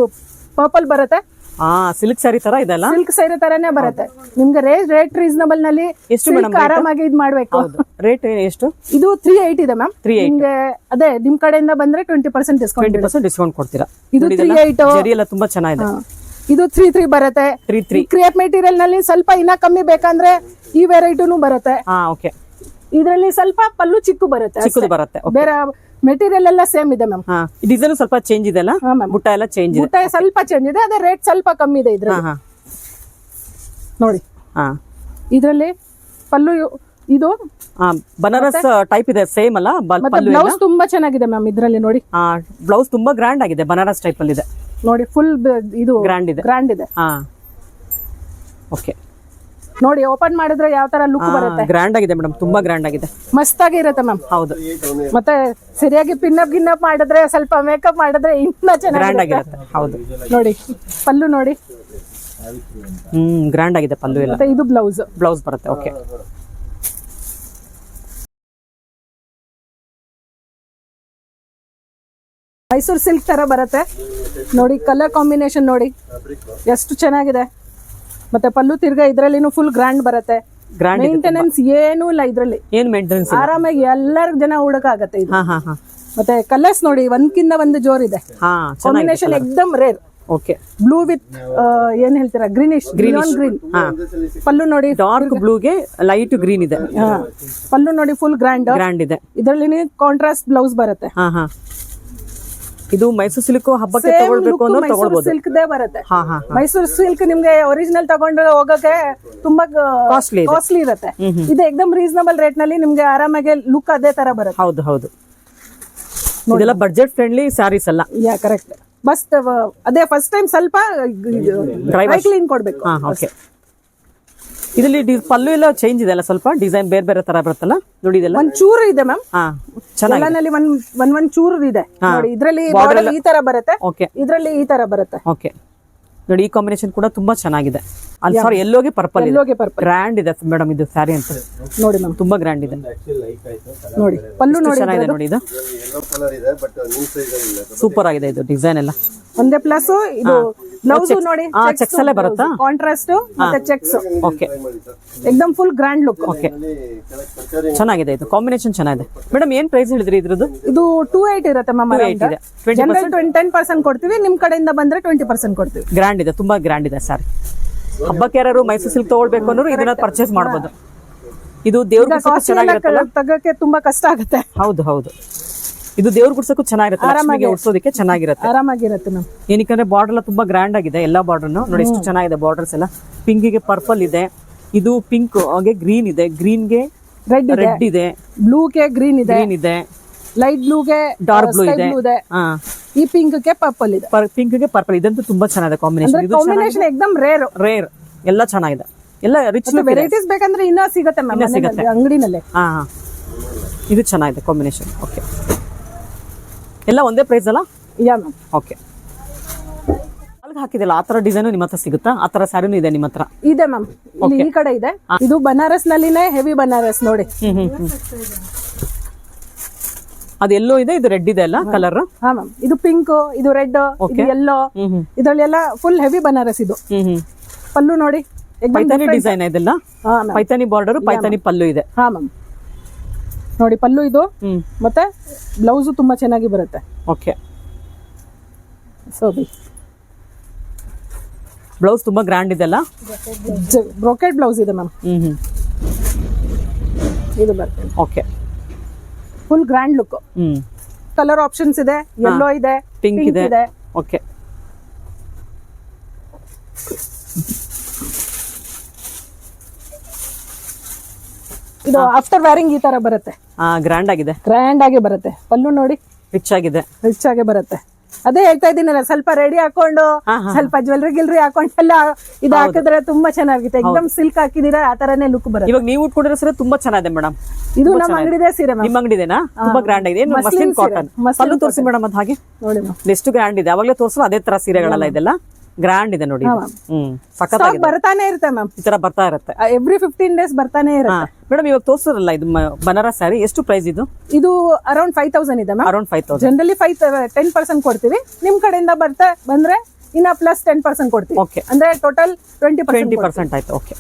ಪರ್ಪಲ್ ಬರುತ್ತೆ. ಹಾ ಸಿಲ್ಕ್ ಸ್ಯಾರಿ ತರ ಇದೆಲ್ಲ ಸಿಲ್ಕ್ ಸ್ಯಾರಿ ತರನೇ ಬರುತ್ತೆ. ನಿಮ್ಗೆ ರೇಟ್ ರೇಟ್ ರೀಸನಬಲ್ನಲ್ಲಿ ಎಷ್ಟು ಮೇಡಮ್ ಆರಾಮಾಗಿ ಇದು ಮಾಡ್ಬೇಕು. ರೇಟ್ ಎಷ್ಟು? ಇದು ತ್ರೀ ಏಟ್ ಇದೆ ಮ್ಯಾಮ್. 380. ನಿಮ್ಗೆ ಅದೇ ನಿಮ್ ಕಡೆಯಿಂದ ಬಂದ್ರೆ ಟ್ವೆಂಟಿ ಪರ್ಸೆಂಟ್ ಡಿಸ್ಕೌಂಟ್ ಡಿಸ್ಕೌಂಟ್ ಕೊಡ್ತೀರಾ. ಇದು ತ್ರೀ ಏಟ್ ಎಲ್ಲ ತುಂಬಾ ಚೆನ್ನಾಗಿದೆ. ಇದು ತ್ರೀ ತ್ರೀ ಬರುತ್ತೆ. ತ್ರೀ ತ್ರೀ ಕ್ರಿಯೇಟ್ ಮೆಟೀರಿಯಲ್ನಲ್ಲಿ ಸ್ವಲ್ಪ ಇನ್ನ ಕಮ್ಮಿ ಬೇಕಂದ್ರೆ ಈ ವೆರೈಟಿನೂ ಬರುತ್ತೆ. ಹಾ ಓಕೆ ಇದರಲ್ಲಿ ಸ್ವಲ್ಪ ಪಲ್ಲು ಚಿಕ್ಕು ಬರುತ್ತೆ ಚಿಕ್ಕದು. ಬರುತ್ತೆ ಬೇರೆ ಮೆಟೀರಿಯಲ್ ಎಲ್ಲ ಸೇಮ್ ಇದೆ ಮ್ಯಾಮ್ ಹಾ ಡಿಸೈನ್ ಸ್ವಲ್ಪ ಚೇಂಜ್ ಇದೆ ಅಲ್ಲ? ಬುಟ್ಟ ಎಲ್ಲ ಚೇಂಜ್ ಇದೆ. ಸ್ವಲ್ಪ ಚೇಂಜ್ ಇದೆ ಅದೇ ರೇಟ್ ಸ್ವಲ್ಪ ಕಮ್ಮಿ ಇದೆ ಇದ್ರ ಇದ್ರಲ್ಲಿ. ಹಾ ನೋಡಿ. ಹಾ. ಇದರಲ್ಲಿ ಪಲ್ಲು ಇದು ಬನಾರಸ್ ಟೈಪ್ ಇದೆ ಸೇಮ್ ಅಲ್ಲ ಬ್ಲೌಸ್ ತುಂಬಾ ಚೆನ್ನಾಗಿದೆ ಮ್ಯಾಮ್ ಇದರಲ್ಲಿ ನೋಡಿ. ಹಾ ಬ್ಲೌಸ್ ತುಂಬಾ ಗ್ರ್ಯಾಂಡ್ ಆಗಿದೆ ಬನಾರಸ್ ಟೈಪ್ ಅಲ್ಲಿ ಇದೆ. ನೋಡಿ ಫುಲ್ ಇದು ಗ್ರ್ಯಾಂಡ್ ಇದೆ. ಗ್ರ್ಯಾಂಡ್ ಇದೆ. ಹಾ. ಓಕೆ ನೋಡಿ ಓಪನ್ ಮಾಡಿದ್ರೆ ಯಾವ ತರ ಲುಕ್ ಬರುತ್ತೆ? ಗ್ರ್ಯಾಂಡ್ ಆಗಿದೆ ಮೇಡಮ್ ತುಂಬಾ ಗ್ರ್ಯಾಂಡ್ ಆಗಿದೆ. ಮಸ್ತಾಗಿ ಇರುತ್ತೆ ಮ್ಯಾಮ್ ಹೌದು. ಮತ್ತೆ ಸರಿಯಾಗಿ ಪಿನ್ನಪ್ ಗಿನ್ನಪ್ ಮಾಡಿದ್ರೆ ಸ್ವಲ್ಪ ಮೇಕಪ್ ಮಾಡಿದ್ರೆ ಇನ್ನ ಗ್ರ್ಯಾಂಡ್ ಚೆನ್ನಾಗಿ ಆಗಿರುತ್ತೆ. ಹೌದು. ನೋಡಿ ಪಲ್ಲು ನೋಡಿ. ಹ್ಮ್ ಗ್ರ್ಯಾಂಡ್ ಆಗಿದೆ ಪಲ್ಲು ಇಲ್ಲ ಮತ್ತೆ ಇದು ಬ್ಲೌಸ್ ಬ್ಲೌಸ್ ಬರುತ್ತೆ. ಓಕೆ ಮೈಸೂರು ಸಿಲ್ಕ್ ತರ ಬರುತ್ತೆ. ನೋಡಿ ಕಲರ್ ಕಾಂಬಿನೇಷನ್ ನೋಡಿ. ಎಷ್ಟು ಚೆನ್ನಾಗಿದೆ. ಮತ್ತೆ ಪಲ್ಲು ತಿರ್ಗಾ ಇದ್ರಲ್ಲಿ ಫುಲ್ ಗ್ರ್ಯಾಂಡ್ ಬರುತ್ತೆ. ಗ್ರ್ಯಾಂಡ್ ಮೇಂಟೆನೆನ್ಸ್ ಏನೂ ಇಲ್ಲ ಇದ್ರಲ್ಲಿ. ಏನು ಮೇಂಟೆನೆನ್ಸ್ ಆರಾಮಾಗಿ ಎಲ್ಲರ ಜನ ಹುಡುಕಾಗತ್ತೆ ಇದು. ಮತ್ತೆ ಕಲರ್ಸ್ ನೋಡಿ ಒಂದ್ಕಿಂತ ಒಂದು ಜೋರಿದೆ. ಕಾಂಬಿನೇಷನ್ ಎಕ್ದಮ್ ರೇರ್ ಓಕೆ ಬ್ಲೂ ವಿತ್ ಏನ್ ಹೇಳ್ತೀರಾ? ಗ್ರೀನಿಶ್ ಗ್ರೀನ್ ಗ್ರೀನ್ ಪಲ್ಲು ನೋಡಿ ಡಾರ್ಕ್ ಬ್ಲೂಗೆ ಲೈಟ್ ಗ್ರೀನ್ ಇದೆ. ಪಲ್ಲು ನೋಡಿ ಫುಲ್ ಗ್ರ್ಯಾಂಡ್ ಗ್ರ್ಯಾಂಡ್ ಇದೆ. ಇದರಲ್ಲಿ ಕಾಂಟ್ರಾಸ್ಟ್ ಬ್ಲೌಸ್ ಬರುತ್ತೆ. ಹಾ ಹಾ. ಇದು ಮೈಸೂರು ಸಿಲ್ಕ್ ಹಬ್ಬಕ್ಕೆ ತಗೊಳ್ಬೇಕು ಮೈಸೂರು ಸಿಲ್ಕ್ ದೇ ಬರುತ್ತೆ. ಮೈಸೂರು ಸಿಲ್ಕ್ ನಿಮ್ಗೆ ಒರಿಜಿನಲ್ ತಗೊಂಡ್ರೆ ಹೋಗಕ್ಕೆ ತುಂಬಾ ಕಾಸ್ಟ್ಲಿ. ಕಾಸ್ಟ್ಲಿ ಇರುತ್ತೆ. ಇದು ಎಕ್ದಮ್ ರೀಸನಬಲ್ ರೇಟ್ನಲ್ಲಿ ನಿಮ್ಗೆ ಆರಾಮಾಗಿ ಲುಕ್ ಅದೇ ತರ ಬರುತ್ತೆ. ಹೌದು ಹೌದು. ಇದೆಲ್ಲ ಬಜೆಟ್ ಫ್ರೆಂಡ್ಲಿ ಸ್ಯಾರೀಸ್ ಅಲ್ಲ. ಯಾ ಕರೆಕ್ಟ್ ಮಸ್ತ್ ಅದೇ ಫಸ್ಟ್ ಟೈಮ್ ಸ್ವಲ್ಪ ಡ್ರೈ. ಕ್ಲೀನ್ ಕೊಡ್ಬೇಕು. ಓಕೆ ಇದರಲ್ಲಿ ಡಿ- ಪಲ್ಲು ಎಲ್ಲ ಚೇಂಜ್ ಇದೆ ಅಲ್ಲ ಸ್ವಲ್ಪ? ಡಿಸೈನ್ ಬೇರೆ ಬೇರೆ ತರ ಬರುತ್ತಲ್ಲ? ನೋಡಿ ಇದೆಲ್ಲ. ಒಂದ್ ಚೂರು ಇದೆ ಮ್ಯಾಮ್. ಚೆನ್ನಾಗಿ ಒಂದ್ ಒಂದ್ ಒಂದ್ ಚೂರು ಇದೆ. ನೋಡಿ ಇದ್ರಲ್ಲಿ ಬಾರ್ಡರ್ ಈ ತರ ಬರುತ್ತೆ. ಓಕೆ ಇದ್ರಲ್ಲಿ ಈ ತರ ಬರುತ್ತೆ. ಓಕೆ ನೋಡಿ ಈ ಕಾಂಬಿನೇಷನ್ ಕೂಡ ತುಂಬಾ ಚೆನ್ನಾಗಿದೆ. ಅಲ್ಲಿ ಸಾರಿ ಎಲ್ಲೋಗೆ ಪರ್ಪಲ್ ಎಲ್ಲೋಗಿ ಪರ್ಪಲ್ ಗ್ರ್ಯಾಂಡ್ ಇದೆ ಮೇಡಮ್ ಇದು ಸ್ಯಾರಿ ಅಂತ. ನೋಡಿ ಮ್ಯಾಮ್ ತುಂಬಾ ಗ್ರ್ಯಾಂಡ್ ಇದೆ. ನೋಡಿ ಪಲ್ಲು ನೋಡಿ ಚೆನ್ನಾಗಿದೆ ನೋಡಿ ಇದು. ಸೂಪರ್ ಆಗಿದೆ ಇದು ಡಿಸೈನ್ ಎಲ್ಲ. ಒಂದೇ ಪ್ಲಸ್ ಇದು ಬ್ಲೌಸ್ ನೋಡಿ ಚೆಕ್ಸ್ ಅಲ್ಲೇ ಬರುತ್ತಾ? ಕಾಂಟ್ರಾಸ್ಟ್ ಮತ್ತೆ ಚೆಕ್ಸ್ ಓಕೆ एकदम ಫುಲ್ ಗ್ರ್ಯಾಂಡ್ ಲುಕ್ ಓಕೆ ಚೆನ್ನಾಗಿದೆ ಇದು. ಕಾಂಬಿನೇಷನ್ ಚೆನ್ನಾಗಿದೆ. ಮೇಡಮ್ ಏನ್ ಪ್ರೈಸ್ ಹೇಳಿದ್ರಿ ಇದ್ರದ್ದು? ಇದು ಟೂ ಏಟ್ ಇರುತ್ತೆ ಮ್ಯಾಮ್ 280 ಇದೆ. 20% ಜನರಲ್ ಟೆನ್ ಪರ್ಸೆಂಟ್ ಕೊಡ್ತೀವಿ ನಿಮ್ ಕಡೆಯಿಂದ ಬಂದ್ರೆ ಟ್ವೆಂಟಿ ಪರ್ಸೆಂಟ್ ಕೊಡ್ತೀವಿ. ಗ್ರ್ಯಾಂಡ್ ಇದೆ ತುಂಬಾ ಗ್ರ್ಯಾಂಡ್ ಇದೆ ಸ್ಯಾರಿ ಹಬ್ಬಕ್ಕೆ ಯಾರು ಮೈಸೂರು ಸಿಲ್ಕ್ ತಗೊಳ್ಬೇಕು ಅನ್ನೋರು ಇದನ್ನ ಪರ್ಚೇಸ್ ಮಾಡ್ಬೋದು. ಇದು ದೇವ್ರ ತಗಕ್ಕೆ ತುಂಬಾ ಕಷ್ಟ ಆಗುತ್ತೆ. ಹೌದು ಹೌದು. ಇದು ದೇವ್ರ ಗುಡ್ಸಕ್ಕೂ ಚೆನ್ನಾಗಿರುತ್ತೆ. ಆರಾಮಾಗಿ ಉಡ್ಸೋದಕ್ಕೆ ಚೆನ್ನಾಗಿರುತ್ತೆ. ಆರಾಮಾಗಿರುತ್ತೆ ಮ್ಯಾಮ್ ಏನಕ್ಕಂದ್ರೆ ಬಾರ್ಡರ್ ಎಲ್ಲ ತುಂಬಾ ಗ್ರ್ಯಾಂಡ್ ಆಗಿದೆ ಎಲ್ಲಾ ಬಾರ್ಡರ್ ನೋಡಿ ಎಷ್ಟು ಚೆನ್ನಾಗಿದೆ ಬಾರ್ಡರ್ಸ್ ಎಲ್ಲ. ಪಿಂಕಿಗೆ ಪರ್ಪಲ್ ಇದೆ. ಇದು ಪಿಂಕ್ ಹಾಗೆ ಗ್ರೀನ್ ಇದೆ. ಗ್ರೀನ್ಗೆ ರೆಡ್ ಇದೆ. ರೆಡ್ ಇದೆ. ಬ್ಲೂಗೆ ಗ್ರೀನ್ ಇದೆ. ಗ್ರೀನ್ ಇದೆ. ಲೈಟ್ ಬ್ಲೂಗೆ ಡಾರ್ಕ್ ಬ್ಲೂ ಇದೆ. ಈ ಪಿಂಕ್ಗೆ ಪರ್ಪಲ್ ಇದೆ. ಪಿಂಕ್ಗೆ ಪರ್ಪಲ್ ಇದಂತೂ ತುಂಬಾ ಚೆನ್ನಾಗಿದೆ ಕಾಂಬಿನೇಷನ್ ಕಾಂಬಿನೇಷನ್ ಎಕ್ದಮ್ ರೇರ್ ರೇರ್ ಎಲ್ಲ ಚೆನ್ನಾಗಿದೆ. ಎಲ್ಲ ರಿಚ್ ವೆರೈಟೀಸ್ ಬೇಕಂದ್ರೆ ಇನ್ನೂ ಸಿಗುತ್ತೆ ಮ್ಯಾಮ್ ಅಂಗಡಿನಲ್ಲೇ. ಹಾ. ಇದು ಚೆನ್ನಾಗಿದೆ ಕಾಂಬಿನೇಷನ್ ಓಕೆ ಎಲ್ಲ ಒಂದೇ ಪ್ರೈಸ್ ಅಲ್ಲ? ಯಾ ಮ್ಯಾಮ್ ಓಕೆ ಹಾಕಿದಲ್ಲ ಆ ತರ ಡಿಸೈನ್ ನಿಮ್ಮ ಹತ್ರ ಸಿಗುತ್ತಾ? ಆ ತರ ಸ್ಯಾರಿನೂ ಇದೆ ನಿಮ್ಮ ಹತ್ರ? ಇದೆ ಮ್ಯಾಮ್ ಈ ಕಡೆ ಇದೆ. ಇದು ಬನಾರಸ್ ನಲ್ಲಿನೇ ಹೆವಿ ಬನಾರಸ್ ನೋಡಿ. ಅದು ಎಲ್ಲೋ ಇದೆ ಇದು ರೆಡ್ ಇದೆ ಅಲ್ಲ ಕಲರ್ ಹಾ ಮ್ಯಾಮ್ ಇದು ಪಿಂಕ್ ಇದು ರೆಡ್ ಇದು ಇದ್ರಲ್ಲಿ ಎಲ್ಲ ಹ್ಮ್ ಫುಲ್ ಹೆವಿ ಬನಾರಸ್ ಇದು. ಪಲ್ಲು ನೋಡಿ. ಪೈತಾನಿ ಡಿಸೈನ್ ಇದೆಲ್ಲ? ಪೈತಾನಿ ಬಾರ್ಡರ್ ಪೈತಾನಿ ಪಲ್ಲು ಇದೆ. ಹಾ ಮ್ಯಾಮ್ ನೋಡಿ ಪಲ್ಲು ಇದು. ಮತ್ತೆ ಬ್ಲೌಸು ತುಂಬಾ ಚೆನ್ನಾಗಿ ಬರುತ್ತೆ. ಓಕೆ ಸೊ ಬಿ ಬ್ಲೌಸ್ ತುಂಬಾ ಗ್ರ್ಯಾಂಡ್ ಇದೆ ಅಲ್ಲ? ಬ್ರೋಕೆಡ್ ಬ್ಲೌಸ್ ಇದೆ ಮ್ಯಾಮ್ ಹ್ಮ್ ಹ್ಮ್. ಇದು ಬರ್ತೀನಿ ಓಕೆ ಫುಲ್ ಗ್ರ್ಯಾಂಡ್ ಲುಕ್ ಹ್ಮ್. ಕಲರ್ ಆಪ್ಷನ್ಸ್ ಇದೆ ಯೆಲ್ಲೋ ಇದೆ ಪಿಂಕ್ ಇದೆ. ಇದೆ. ಓಕೆ ಇದು ಆಫ್ಟರ್ ವೇರಿಂಗ್ ಈ ತರ ಬರುತ್ತೆ. ಆ ಗ್ರ್ಯಾಂಡ್ ಆಗಿದೆ. ಗ್ರ್ಯಾಂಡ್ ಆಗಿ ಬರುತ್ತೆ. ಪಲ್ಲು ನೋಡಿ. ರಿಚ್ ಆಗಿದೆ. ರಿಚ್ ಆಗಿ ಬರುತ್ತೆ. ಅದೇ ಹೇಳ್ತಾ ಇದ್ದೀನಲ್ಲ ಸ್ವಲ್ಪ ರೆಡಿ ಹಾಕೊಂಡು. ಸ್ವಲ್ಪ ಜ್ಯುವೆಲ್ರಿ ಗಿಲ್ರಿ ಹಾಕೊಂಡೆಲ್ಲ ಇದು ಹಾಕಿದ್ರೆ ತುಂಬಾ ಚೆನ್ನಾಗಿರುತ್ತೆ. ಎಕ್ದಮ್ ಸಿಲ್ಕ್ ಹಾಕಿದೀರಾ ಆ ತರನೇ ಲುಕ್ ಬರುತ್ತೆ. ಇವಾಗ ನೀವು ಉಟ್ಕೊಂಡಿರೋ ಸೀರೆ ತುಂಬಾ ಚೆನ್ನಾಗಿದೆ ಮೇಡಮ್ ಇದು ನಮ್ಮ ಅಂಗಡಿದೆ ಸೀರೆ ನಿಮ್ ನಿಮ್ಮ ಅಂಗಡಿದೇನಾ? ತುಂಬಾ ಗ್ರ್ಯಾಂಡ್ ಆಗಿದೆ. ಮಸ್ಲಿನ್ ಕಾಟನ್ ಪಲ್ಲು ತೋರಿಸಿ ಮೇಡಮ್ ಅದ್ ಹಾಗೆ ನೋಡಿ ಎಷ್ಟು ಗ್ರ್ಯಾಂಡ್ ಇದೆ. ಅವಾಗಲೇ ತೋರಿಸಲು ಅದೇ ತರ ಸೀರೆಗಳೆಲ್ಲ ಇದೆಲ್ಲ. ಗ್ರ್ಯಾಂಡ್ ಇದೆ ನೋಡಿ. ಹ್ಮ್ ಸ್ಟಾಕ್ ಬರ್ತಾನೆ ಇರುತ್ತೆ ಮ್ಯಾಮ್ ಈ ತರ ಬರ್ತಾ ಇರುತ್ತೆ. ಎವ್ರಿ ಫಿಫ್ಟೀನ್ ಡೇಸ್ ಬರ್ತಾನೆ ಇರುತ್ತೆ. ಮೇಡಮ್ ಇವಾಗ ತೋರಿಸಿರಲ್ಲ ಇದು ಬನಾರಸ್ ಸ್ಯಾರಿ ಎಷ್ಟು ಪ್ರೈಸ್ ಇದು? ಇದು ಅರೌಂಡ್ ಫೈವ್ ತೌಸಂಡ್ ಇದೆ ma'am around five thousand generally five ten percent ಕೊಡ್ತೀವಿ. ನಿಮ್ ಕಡೆಯಿಂದ ಬರ್ತಾ ಬಂದ್ರೆ ಇನ್ನ ಪ್ಲಸ್ ಟೆನ್ ಪರ್ಸೆಂಟ್ ಕೊಡ್ತೀವಿ. ಓಕೆ ಅಂದ್ರೆ ಟೋಟಲ್ ಟ್ವೆಂಟಿ ಟ್ವೆಂಟಿ ಪರ್ಸೆಂಟ್ ಆಯ್ತು ಓಕೆ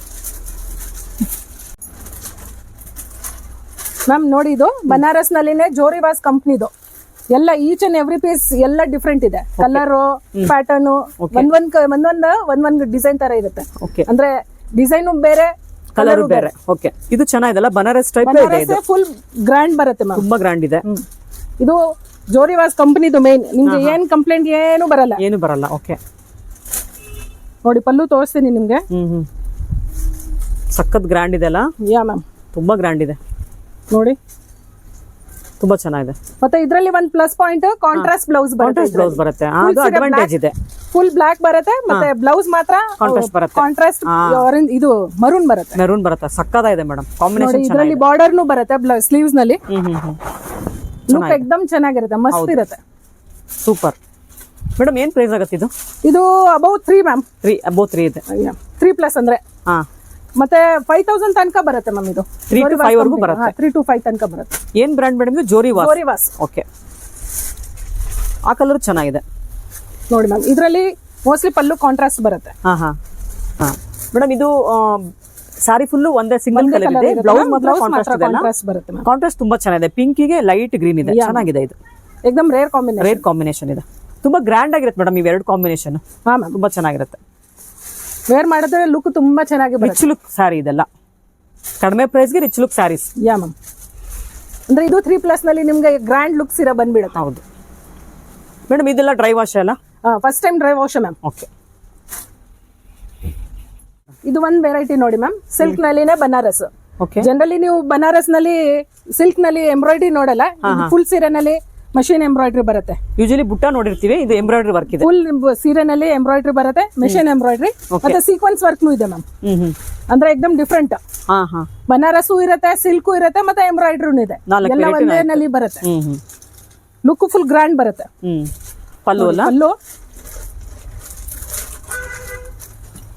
ಮ್ಯಾಮ್ ನೋಡಿ ಇದು. ಬನಾರಸ್ ನಲ್ಲಿನೇ ಜೋರಿವಾಸ್ ಕಂಪ್ನಿದು ಎಲ್ಲ ಈಚ್ ಅಂಡ್ ಎವ್ರಿ ಪೀಸ್ ಎಲ್ಲ ಡಿಫ್ರೆಂಟ್ ಇದೆ. ಕಲರು ಪ್ಯಾಟರ್ನ್ ಒಂದೊಂದ್ ಒಂದೊಂದ್ ಒಂದೊಂದ್ ಡಿಸೈನ್ ತರ ಇರುತ್ತೆ. ಅಂದ್ರೆ ಡಿಸೈನು ಬೇರೆ ಕಲರ್ ಬೇರೆ. ಓಕೆ ಇದು ಚೆನ್ನಾಗಿದೆಲ್ಲ ಬನಾರಸ್ ಟೈಪ್ ಇದೆ ಇದು? ಫುಲ್ ಗ್ರ್ಯಾಂಡ್ ಬರುತ್ತೆ ಮ್ಯಾಮ್ ತುಂಬಾ ಗ್ರ್ಯಾಂಡ್ ಇದೆ. ಇದು ಜೋರಿವಾಸ್ ಕಂಪನಿದು ಮೇನ್ ನಿಮ್ಗೆ ಏನ್ ಕಂಪ್ಲೇಂಟ್ ಏನು ಬರಲ್ಲ. ಏನು ಬರಲ್ಲ. ಓಕೆ ನೋಡಿ ಪಲ್ಲು ತೋರಿಸ್ತೀನಿ ನಿಮ್ಗೆ. ಸಖತ್ ಗ್ರ್ಯಾಂಡ್ ಇದೆ ಅಲ್ಲ ಯಾ ಮ್ಯಾಮ್ ತುಂಬಾ ಗ್ರ್ಯಾಂಡ್ ಇದೆ. ನೋಡಿ. ತುಂಬಾ ಚೆನ್ನಾಗಿದೆ. ಮತ್ತೆ ಇದರಲ್ಲಿ ಒಂದ್ plus point contrast blouse contrast blouse ಬರುತ್ತೆ. ಅದು ಅಡ್ವಾಂಟೇಜ್ ಇದೆ. ಫುಲ್ ಬ್ಲಾಕ್ ಬರುತ್ತೆ ಮತ್ತೆ ಬ್ಲೌಸ್ ಮಾತ್ರ ಕಾಂಟ್ರಾಸ್ಟ್ ಬರುತ್ತೆ. ಕಾಂಟ್ರಾಸ್ಟ್ ಇದು ಮರೂನ್ ಬರುತ್ತೆ. ಮೆರೂನ್ ಬರುತ್ತೆ. ಸಕ್ಕತ್ತಾಗಿದೆ ಮೇಡಮ್. ಕಾಂಬಿನೇಷನ್ ಇದರಲ್ಲಿ ಬಾರ್ಡರ್ ನು ಬರುತ್ತೆ ಸ್ಲೀವ್ಸ್ನಲ್ಲಿ ಲುಕ್ ಎಕ್ದಮ್ ಚೆನ್ನಾಗಿರುತ್ತೆ ಮಸ್ತ್ ಇರುತ್ತೆ. ಸೂಪರ್ ಮೇಡಮ್ ಏನ್ ಪ್ರೈಸ್ ಆಗುತ್ತೆ ಇದು? ಇದು ಅಬೌಟ್ ತ್ರೀ ಮ್ಯಾಮ್ ತ್ರೀ ಅಬೋ ತ್ರೀ ಇದೆ. ತ್ರೀ ಪ್ಲಸ್ ಅಂದ್ರೆ? ಹಾ. ಮತ್ತೆ ಫೈವ್ ತೌಸಂಡ್ ತನಕ ಬರುತ್ತೆ ಮ್ಯಾಮ್ ಇದು. ತ್ರೀ ಟು ಫೈವ್ ವರೆಗೂ ಬರುತ್ತೆ. ತ್ರೀ ಟು ಫೈವ್ ತನಕ ಬರುತ್ತೆ. ಏನ್ ಬ್ರ್ಯಾಂಡ್ ಮೇಡಮ್ ಇದು? ಜೋರಿ ವಾಸ್ ಓಕೆ ಆ ಕಲರ್ ಚೆನ್ನಾಗಿದೆ. ನೋಡಿ ಮ್ಯಾಮ್ ಇದರಲ್ಲಿ ಮೋಸ್ಟ್ಲಿ ಪಲ್ಲು ಕಾಂಟ್ರಾಸ್ಟ್ ಬರುತ್ತೆ. ಹಾ ಹಾ. ಹಾ. ಮೇಡಮ್ ಇದು ಸಾರಿ ಫುಲ್ ಒಂದೇ ಸಿಂಗಲ್ ಕಲರ್ ಇದೆ. ಬ್ಲೌಸ್ ಮಾತ್ರ ಕಾಂಟ್ರಾಸ್ಟ್ ಬರುತ್ತೆ ಕಾಂಟ್ರಾಸ್ಟ್ ತುಂಬಾ ಚೆನ್ನಾಗಿದೆ. ಪಿಂಕಿಗೆ ಲೈಟ್ ಗ್ರೀನ್ ಇದೆ. ಚೆನ್ನಾಗಿದೆ ಇದು. एकदम ರೇರ್ ಕಾಂಬಿನೇಷನ್ ರೇರ್ ಕಾಂಬಿನೇಷನ್ ಇದೆ. ತುಂಬಾ ಗ್ರ್ಯಾಂಡ್ ಆಗಿರುತ್ತೆ ಮೇಡಮ್ ಇವೆರಡು ಕಾಂಬಿನೇಷನ್ ಹಾ ಮ್ಯಾಮ್ ತುಂಬಾ ಚೆನ್ನಾಗಿರುತ್ತೆ. ವೇರ್ ಮಾಡಿದ್ರೆ ಲುಕ್ ತುಂಬಾ ಚೆನ್ನಾಗಿ ರಿಚ್ ಲುಕ್ ಸಾರಿ ಇದೆಲ್ಲ. ಕಡಿಮೆ ಪ್ರೈಸ್ಗೆ rich look saris yeah ma'am ಅಂದ್ರೆ ಇದು ತ್ರೀ ಪ್ಲಸ್ನಲ್ಲಿ ನಿಮ್ಗೆ ಗ್ರ್ಯಾಂಡ್ ಲುಕ್ಸ್ ಇರೋ ಬಂದ್ಬಿಡುತ್ತೆ. ಹೌದು. ಮೇಡಮ್ ಇದೆಲ್ಲ ಡ್ರೈ ವಾಶ್ ಅಲ್ಲ? First time dry wash ma'am okay ಇದು ಒಂದ್ ವೆರೈಟಿ ನೋಡಿ ಮ್ಯಾಮ್ ಸಿಲ್ಕ್ ನಲ್ಲಿನೇ ಬನಾರಸ್ ಓಕೆ ಜನರಲಿ ನೀವು ಬನಾರಸ್ನಲ್ಲಿ ಸಿಲ್ಕ್ನಲ್ಲಿ ಎಂಬ್ರಾಯ್ಡ್ರಿ ನೋಡಲ್ಲ. ಫುಲ್ ಸೀರೆನಲ್ಲಿ ಮಷೀನ್ ಎಂಬ್ರಾಯ್ಡ್ರಿ ಬರುತ್ತೆ. ಯೂಶಲಿ ಬುಟ್ಟ ನೋಡಿರ್ತೀವಿ ಇದು ಎಂಬ್ರಾಯ್ಡ್ರಿ ವರ್ಕ್ ಇದೆ. ಫುಲ್ ಸೀರೆನಲ್ಲಿ ಎಂಬ್ರಾಯ್ಡ್ರಿ ಬರುತ್ತೆ ಮೆಷಿನ್ ಎಂಬ್ರಾಯ್ಡ್ರಿ ಮತ್ತೆ ಸೀಕ್ವೆನ್ಸ್ ವರ್ಕ್ನು ಇದೆ ಮ್ಯಾಮ್ ಹ್ಮ್ ಹ್ಮ್. ಅಂದ್ರೆ ಎಕ್ದಮ್ ಡಿಫ್ರೆಂಟ್ ಹಾ ಹಾ. ಬನಾರಸು ಇರುತ್ತೆ ಸಿಲ್ಕು ಇರುತ್ತೆ ಮತ್ತೆ ಎಂಬ್ರಾಯ್ಡ್ರಿನೂ ಇದೆ. ಎಲ್ಲ variety ಒಂದೇ ನಲ್ಲಿ ಬರುತ್ತೆ. ಲುಕ್ ಫುಲ್ ಗ್ರ್ಯಾಂಡ್ ಬರುತ್ತೆ. ಪಲ್ಲು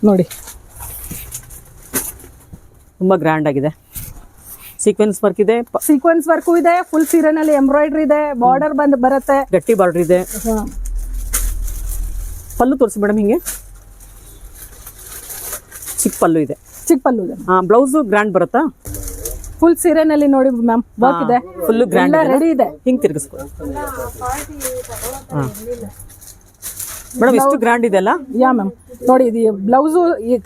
ನೋಡಿ. ತುಂಬಾ ಗ್ರ್ಯಾಂಡ್ ಆಗಿದೆ. ಸೀಕ್ವೆನ್ಸ್ ವರ್ಕ್ ಇದೆ. ಸೀಕ್ವೆನ್ಸ್ ವರ್ಕು ಇದೆ ಫುಲ್ ಸೀರೆನಲ್ಲಿ ಎಂಬ್ರಾಯ್ಡ್ರಿ ಇದೆ ಬಾರ್ಡರ್ ಬಂದ್ ಬರುತ್ತೆ. ಗಟ್ಟಿ ಬಾರ್ಡರ್ ಇದೆ. ಪಲ್ಲು ತೋರಿಸಿ ಮೇಡಮ್ ಹಿಂಗೆ. ಚಿಕ್ಕ ಪಲ್ಲು ಇದೆ. ಚಿಕ್ಕ ಪಲ್ಲು ಇದೆ. ಹಾ ಬ್ಲೌಸ್ ಗ್ರ್ಯಾಂಡ್ ಬರುತ್ತಾ? ಫುಲ್ ಸೀರೆನಲ್ಲಿ ನೋಡಿ ಮ್ಯಾಮ್ ವರ್ಕ್ ಇದೆ. ಫುಲ್ ಗ್ರ್ಯಾಂಡ್ ರೆಡಿ ಇದೆ ಹಿಂಗೆ ತಿರ್ಗಿಸ್ಕೊ. ಮೇಡಮ್ ಗ್ರ್ಯಾಂಡ್ ಇದೆ ಅಲ್ಲ ಯಾ ಮ್ಯಾಮ್ ನೋಡಿ ಇದು ಬ್ಲೌಸ್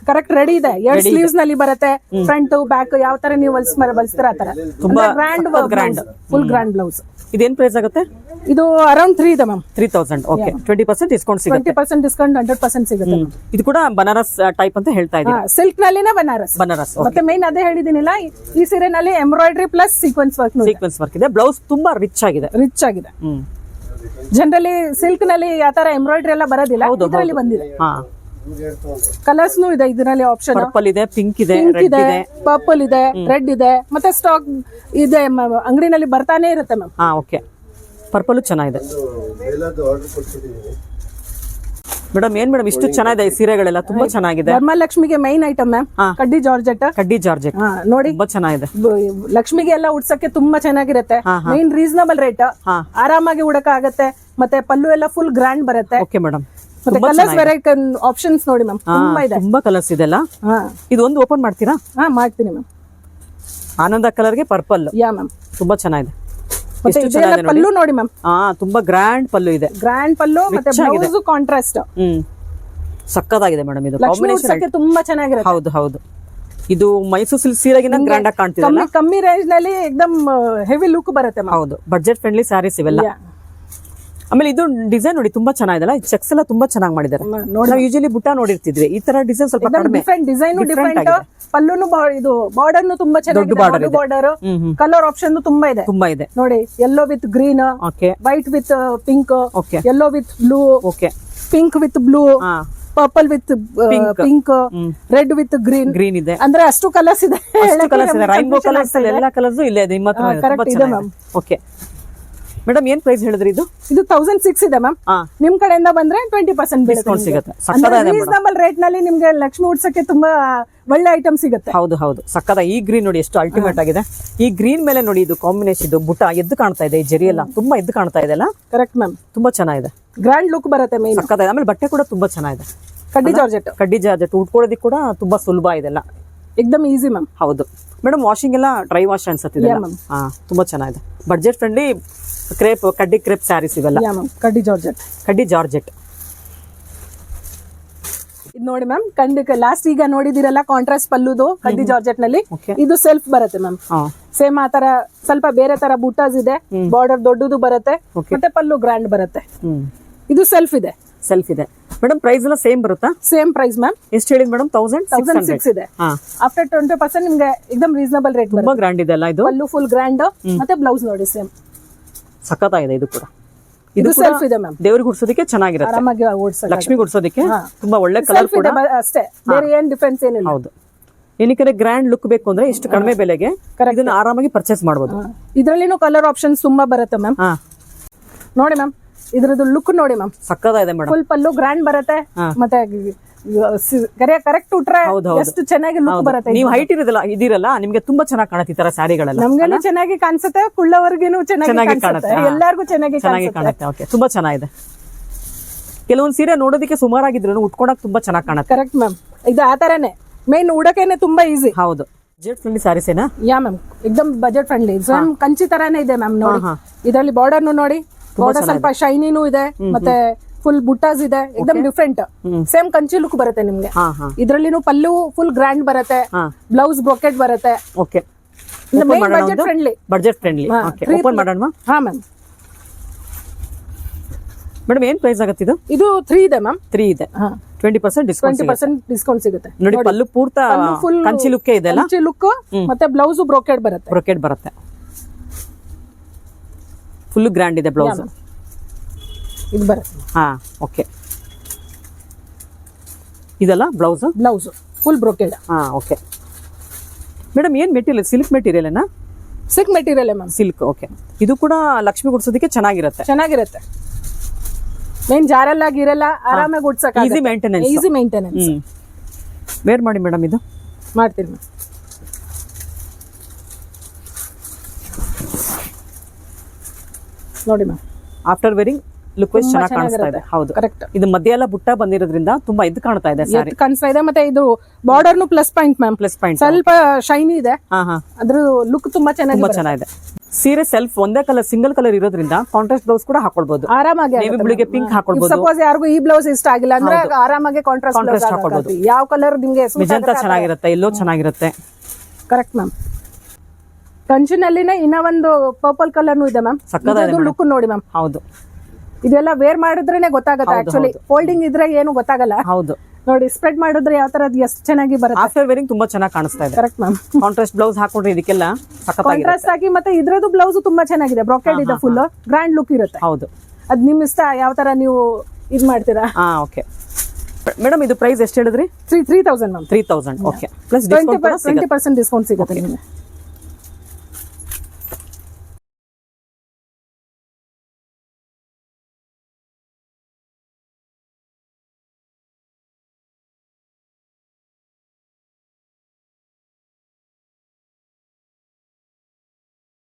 ಕರೆಕ್ಟ್ ರೆಡಿ ಇದೆ. ಎರಡ್ ಸ್ಲೀವ್ಸ್ನಲ್ಲಿ ಬರುತ್ತೆ. ಫ್ರಂಟ್ ಬ್ಯಾಕ್ ಯಾವ ತರ ನೀವು ಹೊಲ್ಸ್ ಆ ತರ. ತುಂಬಾ grand grand full grand blouse ಇದೇನ್ ಪ್ರೈಸ್ ಆಗುತ್ತೆ? ಇದು ಅರೌಂಡ್ ತ್ರೀ ಇದೆ ma'am three thousand okay twenty percent discount ಸಿಗುತ್ತೆ. Twenty percent discount hundred percent ಸಿಗುತ್ತೆ ಇದು ಕೂಡ ಬನಾರಸ್ ಟೈಪ್ ಅಂತ ಹೇಳ್ತಾ ಇದ್ದೀನಿ. ಸಿಲ್ಕ್ ನಲ್ಲಿನೇ ಬನಾರಸ್ ಬನಾರಸ್ ಮತ್ತೆ ಮೇನ್ ಅದೇ ಹೇಳಿದಿನಿಲ್ಲ ಈ ಸೀರೆನಲ್ಲಿ embroidery plus sequence work sequence work ಇದೆ. ಬ್ಲೌಸ್ ತುಂಬಾ ರಿಚ್ ಆಗಿದೆ. ರಿಚ್ ಆಗಿದೆ. ಜನರಲಿ ಸಿಲ್ಕ್ನಲ್ಲಿ ಆ ತರ ಎಂಬ್ರಾಯ್ಡ್ರಿ ಎಲ್ಲ ಬರೋದಿಲ್ಲ. ಇದರಲ್ಲಿ ಬಂದಿದೆ. ಹಾ. ಕಲರ್ಸ್ನು ಇದೆ ಇದರಲ್ಲಿ ಆಪ್ಷನ್ ಪರ್ಪಲ್ ಇದೆ ಪಿಂಕ್ ಇದೆ ಪಿಂಕ್ ರೆಡ್ ಇದೆ ಇದೆ. ಪರ್ಪಲ್ ಇದೆ ರೆಡ್ ಇದೆ. ಮತ್ತೆ ಸ್ಟಾಕ್ ಇದೆ ಮ- ಅಂಗಡಿನಲ್ಲಿ ಬರ್ತಾನೆ ಇರುತ್ತೆ ಮ್ಯಾಮ್ ಹಾ ಓಕೆ ಪರ್ಪಲ್ ಚೆನ್ನಾಗಿದೆ ಮೇಡಮ್ ಏನ್ ಮೇಡಮ್ ಇಷ್ಟು ಚೆನ್ನಾಗಿದೆ ಈ ಸೀರೆಗಳೆಲ್ಲ ತುಂಬಾ ಚೆನ್ನಾಗಿದೆ. ಧರ್ಮಲಕ್ಷ್ಮಿಗೆ ಮೈನ್ ಐಟಮ್ ಮ್ಯಾಮ್ ಕಡ್ಡಿ ಜಾರ್ಜೆಟ್. ಕಡ್ಡಿ ಜಾರ್ಜೆಟ್. ನೋಡಿ. ತುಂಬಾ ಚೆನ್ನಾಗಿದೆ. ಲಕ್ಷ್ಮಿಗೆ ಎಲ್ಲ ಉಡ್ಸಕ್ಕೆ ತುಂಬಾ ಚೆನ್ನಾಗಿರುತ್ತೆ. ಮೈನ್ ರೀಸನಬಲ್ ರೇಟ್ ಆರಾಮಾಗಿ ಉಡಕ ಆಗತ್ತೆ ಮತ್ತೆ ಪಲ್ಲು ಎಲ್ಲ ಫುಲ್ ಗ್ರ್ಯಾಂಡ್ ಬರುತ್ತೆ. ಓಕೆ ಮೇಡಮ್ ಮತ್ತೆ ಕಲರ್ಸ್ ವೆರೈಟಿ ಆಪ್ಷನ್ಸ್ ನೋಡಿ ಮ್ಯಾಮ್ ತುಂಬಾ ಇದೆ. ತುಂಬಾ ಕಲರ್ಸ್ ಇದೆಲ್ಲ. ಇದು ಒಂದು ಓಪನ್ ಮಾಡ್ತೀರಾ? ಹಾ ಮಾಡ್ತೀನಿ ಮ್ಯಾಮ್ ಆನಂದ ಕಲರ್ಗೆ ಪರ್ಪಲ್ ಯಾ ಮ್ಯಾಮ್ ತುಂಬಾ ಚೆನ್ನಾಗಿದೆ. ಮತ್ತೆ ಪಲ್ಲು ನೋಡಿ ಮ್ಯಾಮ್. ಹಾ ತುಂಬಾ ಗ್ರ್ಯಾಂಡ್ ಪಲ್ಲು ಇದೆ. ಗ್ರ್ಯಾಂಡ್ ಪಲ್ಲು ಮತ್ತೆ ಬ್ಲೌಸ್ ಕಾಂಟ್ರಾಸ್ಟ್ ಹ್ಮ್. ಸಕ್ಕತ್ತಾಗಿದೆ ಮೇಡಮ್ ಇದು. ಕಾಂಬಿನೇಷನ್ ತುಂಬಾ ಚೆನ್ನಾಗಿರುತ್ತೆ. ಹೌದು ಹೌದು. ಇದು ಮೈಸೂರು ಸಿಲ್ಕ್ ಸೀರೆಗಿಂತ ಗ್ರ್ಯಾಂಡ್ ಆಗಿ ಕಾಣ್ತಿದೆ ಕಮ್ಮಿ ಕಮ್ಮಿ ರೇಂಜ್ನಲ್ಲಿ ಎಕ್ದಮ್ ಹೆವಿ ಲುಕ್ ಬರುತ್ತೆ ಹೌದು. ಬಜೆಟ್ ಫ್ರೆಂಡ್ಲಿ ಸ್ಯಾರೀಸ್ ಇವೆಲ್ಲ. ಆಮೇಲೆ ಇದು ಡಿಸೈನ್ ನೋಡಿ ತುಂಬಾ ಚೆನ್ನಾಗಿದೆಲ್ಲ ಚೆಕ್ಸ್ ಎಲ್ಲ ತುಂಬಾ ಚೆನ್ನಾಗಿ ಮಾಡಿದ್ದಾರೆ. ನೋಡಿ ನಾವು ಯೂಶಲಿ ಬುಟ್ಟ ನೋಡಿರ್ತಿದ್ವಿ. ಈ ತರ ಡಿಸೈನ್ ಸ್ವಲ್ಪ ಡಿಫ್ರೆಂಟ್ ಡಿಸೈನ್ ಡಿಫ್ರೆಂಟ್. ಪಲ್ಲುನು ಇದು ಬಾರ್ಡರ್ ತುಂಬಾ ಚೆನ್ನಾಗಿ ಬಾರ್ಡರ್ ಬಾರ್ಡರ್ ಕಲರ್ ಆಪ್ಷನ್ ತುಂಬಾ ಇದೆ. ತುಂಬಾ ಇದೆ. ನೋಡಿ yellow with green okay white with pink okay yellow with blue okay pink with blue purple with. Pink red with green green ಇದೆ. ಅಂದ್ರೆ ಅಷ್ಟು ಕಲರ್ಸ್ ಇದೆ. ಅಷ್ಟು ಕಲರ್ಸ್ ಇದೆ. ರೈನ್ಬೋ ಕಲರ್ಸ್ ಎಲ್ಲ ಕಲರ್ಸ್ ಇಲ್ಲೇ ಇದೆ. ನಿಮ್ಮ ಹತ್ರ ಹಾ, ಇದೆ. ಓಕೆ ಮೇಡಮ್ ಏನ್ ಪ್ರೈಸ್ ಹೇಳಿದ್ರಿ ಇದು? ಇದು ತೌಸಂಡ್ ಸಿಕ್ಸ್ ಇದೆ ಮ್ಯಾಮ್. ನಿಮ್ ಕಡೆಯಿಂದ ಬಂದ್ರೆ ಟ್ವೆಂಟಿ ಪರ್ಸೆಂಟ್ ಡಿಸ್ಕೌಂಟ್ ಸಿಗುತ್ತೆ. ರೀಸನಬಲ್ ರೇಟ್ನಲ್ಲಿ ನಿಮ್ಗೆ ಲಕ್ಷ್ಮಿ ಉಡ್ಸಕ್ಕೆ ತುಂಬಾ ಒಳ್ಳೆ ಐಟಮ್ ಸಿಗುತ್ತೆ. ಹೌದು ಹೌದು. ಸಕ್ಕದ ಈ ಗ್ರೀನ್ ನೋಡಿ ಎಷ್ಟು ಅಲ್ಟಿಮೇಟ್ ಆಗಿದೆ. ಈ ಗ್ರೀನ್ ಮೇಲೆ ನೋಡಿ ಇದು ಕಾಂಬಿನೇಷನ್ ಇದು ಬುಟ್ಟ ಎದ್ದು ಕಾಣ್ತಾ ಇದೆ ಈ ಜರಿ ಎಲ್ಲ ತುಂಬಾ ಎದ್ದು ಕಾಣ್ತಾ ಇದೆ ಅಲ್ಲ? ಕರೆಕ್ಟ್ ಮ್ಯಾಮ್ ತುಂಬಾ ಚೆನ್ನಾಗಿದೆ. ಗ್ರ್ಯಾಂಡ್ ಲುಕ್ ಬರುತ್ತೆ ಮೇನ್ ಸಕ್ಕದ ಆಮೇಲೆ ಬಟ್ಟೆ ಕೂಡ ತುಂಬಾ ಚೆನ್ನಾಗಿದೆ. ಕಡ್ಡಿ ಜಾರ್ಜೆಟ್. ಕಡ್ಡಿ ಜಾರ್ಜೆಟ್. ಉಟ್ಕೊಳ್ಳೋದಿಕ್ ಕೂಡ ತುಂಬಾ ಸುಲಭ ಇದೆಲ್ಲ ಎಕ್ದಮ್ ಈಸಿ ಮ್ಯಾಮ್ ಹೌದು. ಮೇಡಮ್ ವಾಷಿಂಗ್ ಎಲ್ಲ ಡ್ರೈ ವಾಶ್ ಅನ್ಸತ್ತಿದೆ ತುಂಬಾ ಚೆನ್ನಾಗಿದೆ. ಬಡ್ಜೆಟ್ ಫ್ರೆಂಡ್ಲಿ ಕ್ರೇಪ್ ಕಡ್ಡಿ ಕ್ರೇಪ್ ಸ್ಯಾರೀಸ್ ಇವೆಲ್ಲ. ಯಾ ಮ್ಯಾಮ್ ಕಡ್ಡಿ ಜಾರ್ಜೆಟ್. ಕಡ್ಡಿ ಜಾರ್ಜೆಟ್. ಇದು ನೋಡಿ ಮ್ಯಾಮ್ ಖಂಡಿತ ಲಾಸ್ಟ್ ಈಗ ನೋಡಿದಿರಲ್ಲ ಕಾಂಟ್ರಾಸ್ಟ್ ಪಲ್ಲುದು ಕಡ್ಡಿ ಜಾರ್ಜೆಟ್ನಲ್ಲಿ ಇದು ಸೆಲ್ಫ್ ಬರುತ್ತೆ ಮ್ಯಾಮ್ ಸೇಮ್ ಆ ತರ ಸ್ವಲ್ಪ ಬೇರೆ ತರ ಬುಟ್ಟಾಸ್ ಇದೆ ಬಾರ್ಡರ್ ದೊಡ್ಡದು ಬರುತ್ತೆ ಮತ್ತೆ ಪಲ್ಲು ಗ್ರ್ಯಾಂಡ್ ಬರುತ್ತೆ. ಇದು ಸೆಲ್ಫ್ ಇದೆ. ಸೆಲ್ಫ್ ಇದೆ. ಮೇಡಮ್ ಪ್ರೈಸ್ ಎಲ್ಲ ಸೇಮ್ ಬರುತ್ತಾ? ಸೇಮ್ ಪ್ರೈಸ್ ಮ್ಯಾಮ್ ಎಷ್ಟು ಹೇಳಿದ್ ಮೇಡಮ್ ತೌಸಂಡ್ ತೌಸಂಡ್ ಸಿಕ್ಸ್ ಇದೆ. ಆಫ್ಟರ್ ಟ್ವೆಂಟಿ ಪರ್ಸೆಂಟ್ ನಿಮ್ಗೆ ಎಕ್ದಮ್ ರೀಸನಬಲ್ ರೇಟ್ ತುಂಬಾ ಗ್ರ್ಯಾಂಡ್ ಇದೆ ಅಲ್ಲ ಇದು? ಪಲ್ಲು ಫುಲ್ ಗ್ರ್ಯಾಂಡ್ ಮತ್ತೆ ಬ್ಲೌಸ್ ನೋಡಿ ಸೇಮ್ ಸಖತ್ತಾಗಿದೆ ಇದು ಕೂಡ. ಇದು ಸೆಲ್ಫ್ ಇದೆ ಮ್ಯಾಮ್ ದೇವ್ರಿಗೆ ಗುಡ್ಸೋದಕ್ಕೆ ಚೆನ್ನಾಗಿರುತ್ತೆ. ಆರಾಮಾಗಿ ಲಕ್ಷ್ಮಿ ಗುಡ್ಸೋದಕ್ಕೆ ತುಂಬಾ ಒಳ್ಳೆ ಕಲರ್ ಕೂಡ ಅಷ್ಟೇ. ಬೇರೆ ಏನ್ ಡಿಫ್ರೆನ್ಸ್ ಏನಿಲ್ಲ. ಹೌದು. ಏನಕ್ಕೆ ಗ್ರ್ಯಾಂಡ್ ಲುಕ್ ಬೇಕು ಅಂದ್ರೆ ಇಷ್ಟು ಕಡಿಮೆ ಬೆಲೆಗೆ ಇದನ್ನ ಆರಾಮಾಗಿ ಪರ್ಚೇಸ್ ಮಾಡಬಹುದು ಇದರಲ್ಲಿನೂ ಕಲರ್ ಆಪ್ಷನ್ ತುಂಬಾ ಬರುತ್ತೆ ಮ್ಯಾಮ್ ನೋಡಿ ಮ್ಯಾಮ್ ಇದ್ರದ್ದು ಲುಕ್ ನೋಡಿ ಮ್ಯಾಮ್ ಸಕ್ಕತ್ತಾಗಿದೆ ಮೇಡಮ್ ಫುಲ್ ಪಲ್ಲು ಗ್ರ್ಯಾಂಡ್ ಬರುತ್ತೆ. ಮತ್ತೆ ಕರೆಕ್ಟ್ ಉಟ್ರೆ. ಎಷ್ಟು ಚೆನ್ನಾಗಿ ಲುಕ್ ಬರುತ್ತೆ ನೀವು ಹೈಟ್ ಇರೋದಿಲ್ಲ ಇದಿರಲ್ಲ ನಿಮ್ಗೆ ತುಂಬಾ ಚೆನ್ನಾಗಿ ಕಾಣುತ್ತೆ ಈ ತರ ಸ್ಯಾರಿಗಳೆಲ್ಲ. ನಮ್ಗೆಲ್ಲ ಚೆನ್ನಾಗಿ ಕಾಣಿಸುತ್ತೆ ಕುಳ್ಳವರ್ಗೇನು ಚೆನ್ನಾಗಿ ಕಾಣುತ್ತೆ. ಎಲ್ಲಾರ್ಗು ಚೆನ್ನಾಗಿ ಚೆನ್ನಾಗಿ ಕಾಣುತ್ತೆ ಓಕೆ ತುಂಬಾ ಚೆನ್ನಾಗಿದೆ. ಕೆಲವೊಂದು ಸೀರೆ ನೋಡೋದಕ್ಕೆ ಸುಮಾರಾಗಿದ್ರು ಉಟ್ಕೊಂಡಾಗ ತುಂಬಾ ಚೆನ್ನಾಗಿ ಕಾಣುತ್ತೆ. ಕರೆಕ್ಟ್ ಮ್ಯಾಮ್ ಇದು ಆ ತರನೇ. ಮೇನ್ ಉಡಕೇನೆ ತುಂಬಾ ಈಸಿ ಹೌದು. ಬಜೆಟ್ ಫ್ರೆಂಡ್ಲಿ ಸ್ಯಾರೀಸ್ ಏನಾ? ಯಾ ಮ್ಯಾಮ್ ಎಕ್ದಮ್ ಬಜೆಟ್ ಫ್ರೆಂಡ್ಲಿ ಸೇಮ್ ಕಂಚಿ ತರಾನೇ ಇದೆ ಮ್ಯಾಮ್ ನೋಡಿ. ಇದರಲ್ಲಿ ಬಾರ್ಡರ್ ನೋಡಿ. ಬಾರ್ಡರ್ ಸ್ವಲ್ಪ ಶೈನಿನೂ ಇದೆ. ಮತ್ತೆ ಫುಲ್ ಬುಟ್ಟಾಸ್ ಇದೆ ಎಕ್ದಮ್ ಡಿಫ್ರೆಂಟ್ ಸೇಮ್ ಕಂಚಿ ಲುಕ್ ಬರುತ್ತೆ ನಿಮ್ಗೆ. ಇದ್ರಲ್ಲಿನೂ ಪಲ್ಲು ಫುಲ್ ಗ್ರ್ಯಾಂಡ್ ಬರುತ್ತೆ. ಬ್ಲೌಸ್ ಬ್ರೋಕೆಟ್ ಬರುತ್ತೆ. Okay budget friendly budget friendly open ಮಾಡೋಣ ಹಾ ಮ್ಯಾಮ್ ಮೇಡಮ್ ಏನ್ ಪ್ರೈಸ್ ಆಗುತ್ತೆ ಇದು? ಇದು ತ್ರೀ ಇದೆ ಮ್ಯಾಮ್ ತ್ರೀ ಇದೆ. Twenty percent discount percent discount ಸಿಗುತ್ತೆ. ನೋಡಿ ಪಲ್ಲು ಪೂರ್ತ ಫುಲ್ ಕಂಚಿ ಲುಕ್ಕೆ ಇದೆ ಅಲ್ಲ? ಲುಕ್ ಮತ್ತೆ ಬ್ಲೌಸ್ ಬ್ರೋಕೆಟ್ ಬರುತ್ತೆ. ಬ್ರೋಕೆಟ್ ಬರುತ್ತೆ. ಫುಲ್ ಗ್ರ್ಯಾಂಡ್ ಇದೆ ಬ್ಲೌಸ್ ಇದು ಬರುತ್ತೆ. ಹಾ ಓಕೆ ಇದೆಲ್ಲ ಬ್ಲೌಸು ಬ್ಲೌಸು ಫುಲ್ ಬ್ರೋಕೆಡ್ ಹಾ ಓಕೆ ಮೇಡಮ್ ಏನು ಮೆಟೀರಿಯಲ್ ಸಿಲ್ಕ್ ಮೆಟೀರಿಯಲ್ ಏನಾ? Silk material ma'am silk okay ಇದು ಕೂಡ ಲಕ್ಷ್ಮಿ ಗುಡ್ಸೋದಕ್ಕೆ ಚೆನ್ನಾಗಿರುತ್ತೆ. ಚೆನ್ನಾಗಿರುತ್ತೆ. ಮೇನ್ ಜಾರಲ್ಲ ಇರಲ್ಲ ಆರಾಮಾಗಿ ಗುಡ್ಸಕ್ಕೆ easy maintenance easy maintenance wear ಮಾಡಿ ಮೇಡಮ್ ಇದು? ಮಾಡ್ತೀನಿ ಮ್ಯಾಮ್ ನೋಡಿ ma'am after wearing look wise ಚೆನ್ನಾಗಿ ಕಾಣಿಸ್ತಾ ಇದೆ. ಹೌದು. ಕರೆಕ್ಟ್ ಇದು ಮಧ್ಯ ಎಲ್ಲ ಬುಟ್ಟ ಬಂದಿರೋದ್ರಿಂದ ತುಂಬಾ ಇದು ಕಾಣ್ತಾ ಇದೆ ಸಾರಿ ಕಾಣಿಸ್ತಾ ಇದೆ. ಮತ್ತೆ ಇದು ಬಾರ್ಡರ್ ನು plus point ma'am plus point ಸ್ವಲ್ಪ ಶೈನಿ ಇದೆ. ಅದ್ರ ಲುಕ್ ತುಂಬಾ ಚೆನ್ನಾಗಿ ತುಂಬಾ ಚೆನ್ನಾಗಿದೆ. ಸೀರೆ ಸೆಲ್ಫ್ ಒಂದೇ ಕಲರ್ ಸಿಂಗಲ್ ಕಲರ್ ಇರೋದ್ರಿಂದ ಕಾಂಟ್ರಾಸ್ಟ್ ಬ್ಲೌಸ್ ಕೂಡ ಹಾಕೊಳ್ಬಹುದು ಆರಾಮಾಗಿ ನೇವಿ ಬ್ಲೂಗೆ ಪಿಂಕ್ ಹಾಕೊಳ್ಬಹುದು ಸಪೋಸ್ ಯಾರಿಗೂ ಈ ಬ್ಲೌಸ್ ಇಷ್ಟ ಆಗಿಲ್ಲ ಅಂದ್ರೆ ಆರಾಮಾಗಿ ಕಾಂಟ್ರಾಸ್ಟ್ ಕಾಂಟ್ರಾಸ್ಟ್. ಹಾಕೊಳ್ಬೋದು. ಯಾವ ಕಲರ್ ನಿಮಗೆ ಮೆಜಂತ ಚೆನ್ನಾಗಿರುತ್ತೆ ಎಲ್ಲೋ ಚೆನ್ನಾಗಿರುತ್ತೆ. ಕರೆಕ್ಟ್ ಮ್ಯಾಮ್ ಕಂಚಿನಲ್ಲಿನೇ ಇನ್ನ ಒಂದು ಪರ್ಪಲ್ ಕಲರ್ನು ಇದೆ ಮ್ಯಾಮ್ ಲುಕ್ ನೋಡಿ ಮ್ಯಾಮ್ ಹೌದು. ಇದೆಲ್ಲ ವೇರ್ ಮಾಡಿದ್ರೇನೆ ಗೊತ್ತಾಗುತ್ತೆ ಆಕ್ಚುಲಿ ಫೋಲ್ಡಿಂಗ್ ಇದ್ರೆ ಏನು ಗೊತ್ತಾಗಲ್ಲ. ಹೌದು. ನೋಡಿ ಸ್ಪ್ರೆಡ್ ಮಾಡಿದ್ರೆ ಯಾವ ತರ ಎಷ್ಟು ಚೆನ್ನಾಗಿ ಬರುತ್ತೆ? ಆಫ್ಟರ್ ವೇರಿಂಗ್ ತುಂಬಾ ಚೆನ್ನಾಗಿ ಕಾಣಿಸ್ತಾ ಇದೆ. ಕರೆಕ್ಟ್ ಮ್ಯಾಮ್ ಕಾಂಟ್ರಾಸ್ಟ್ ಬ್ಲೌಸ್ ಹಾಕೊಂಡ್ರೆ ಇದಕ್ಕೆಲ್ಲ ಕಾಂಟ್ರಾಸ್ಟ್ ಆಗಿ ಮತ್ತೆ ಇದ್ರದ್ದು ಬ್ಲೌಸ್ ತುಂಬಾ ಚೆನ್ನಾಗಿದೆ. ಬ್ರಾಕೆಟ್ ಇದೆ ಫುಲ್ ಗ್ರ್ಯಾಂಡ್ ಲುಕ್ ಇರುತ್ತೆ. ಹೌದು. ಅದ್ ನಿಮ್ ಇಷ್ಟ ಯಾವ ತರ ನೀವು ಇದ್ ಮಾಡ್ತೀರಾ? ಹಾ ಓಕೆ ಮೇಡಮ್ ಇದು ಪ್ರೈಸ್ ಎಷ್ಟು ಹೇಳಿದ್ರಿ? Three three thousand ma'am three thousand okay plus twenty percent discount ಸಿಗುತ್ತೆ. ನಿಮಗೆ.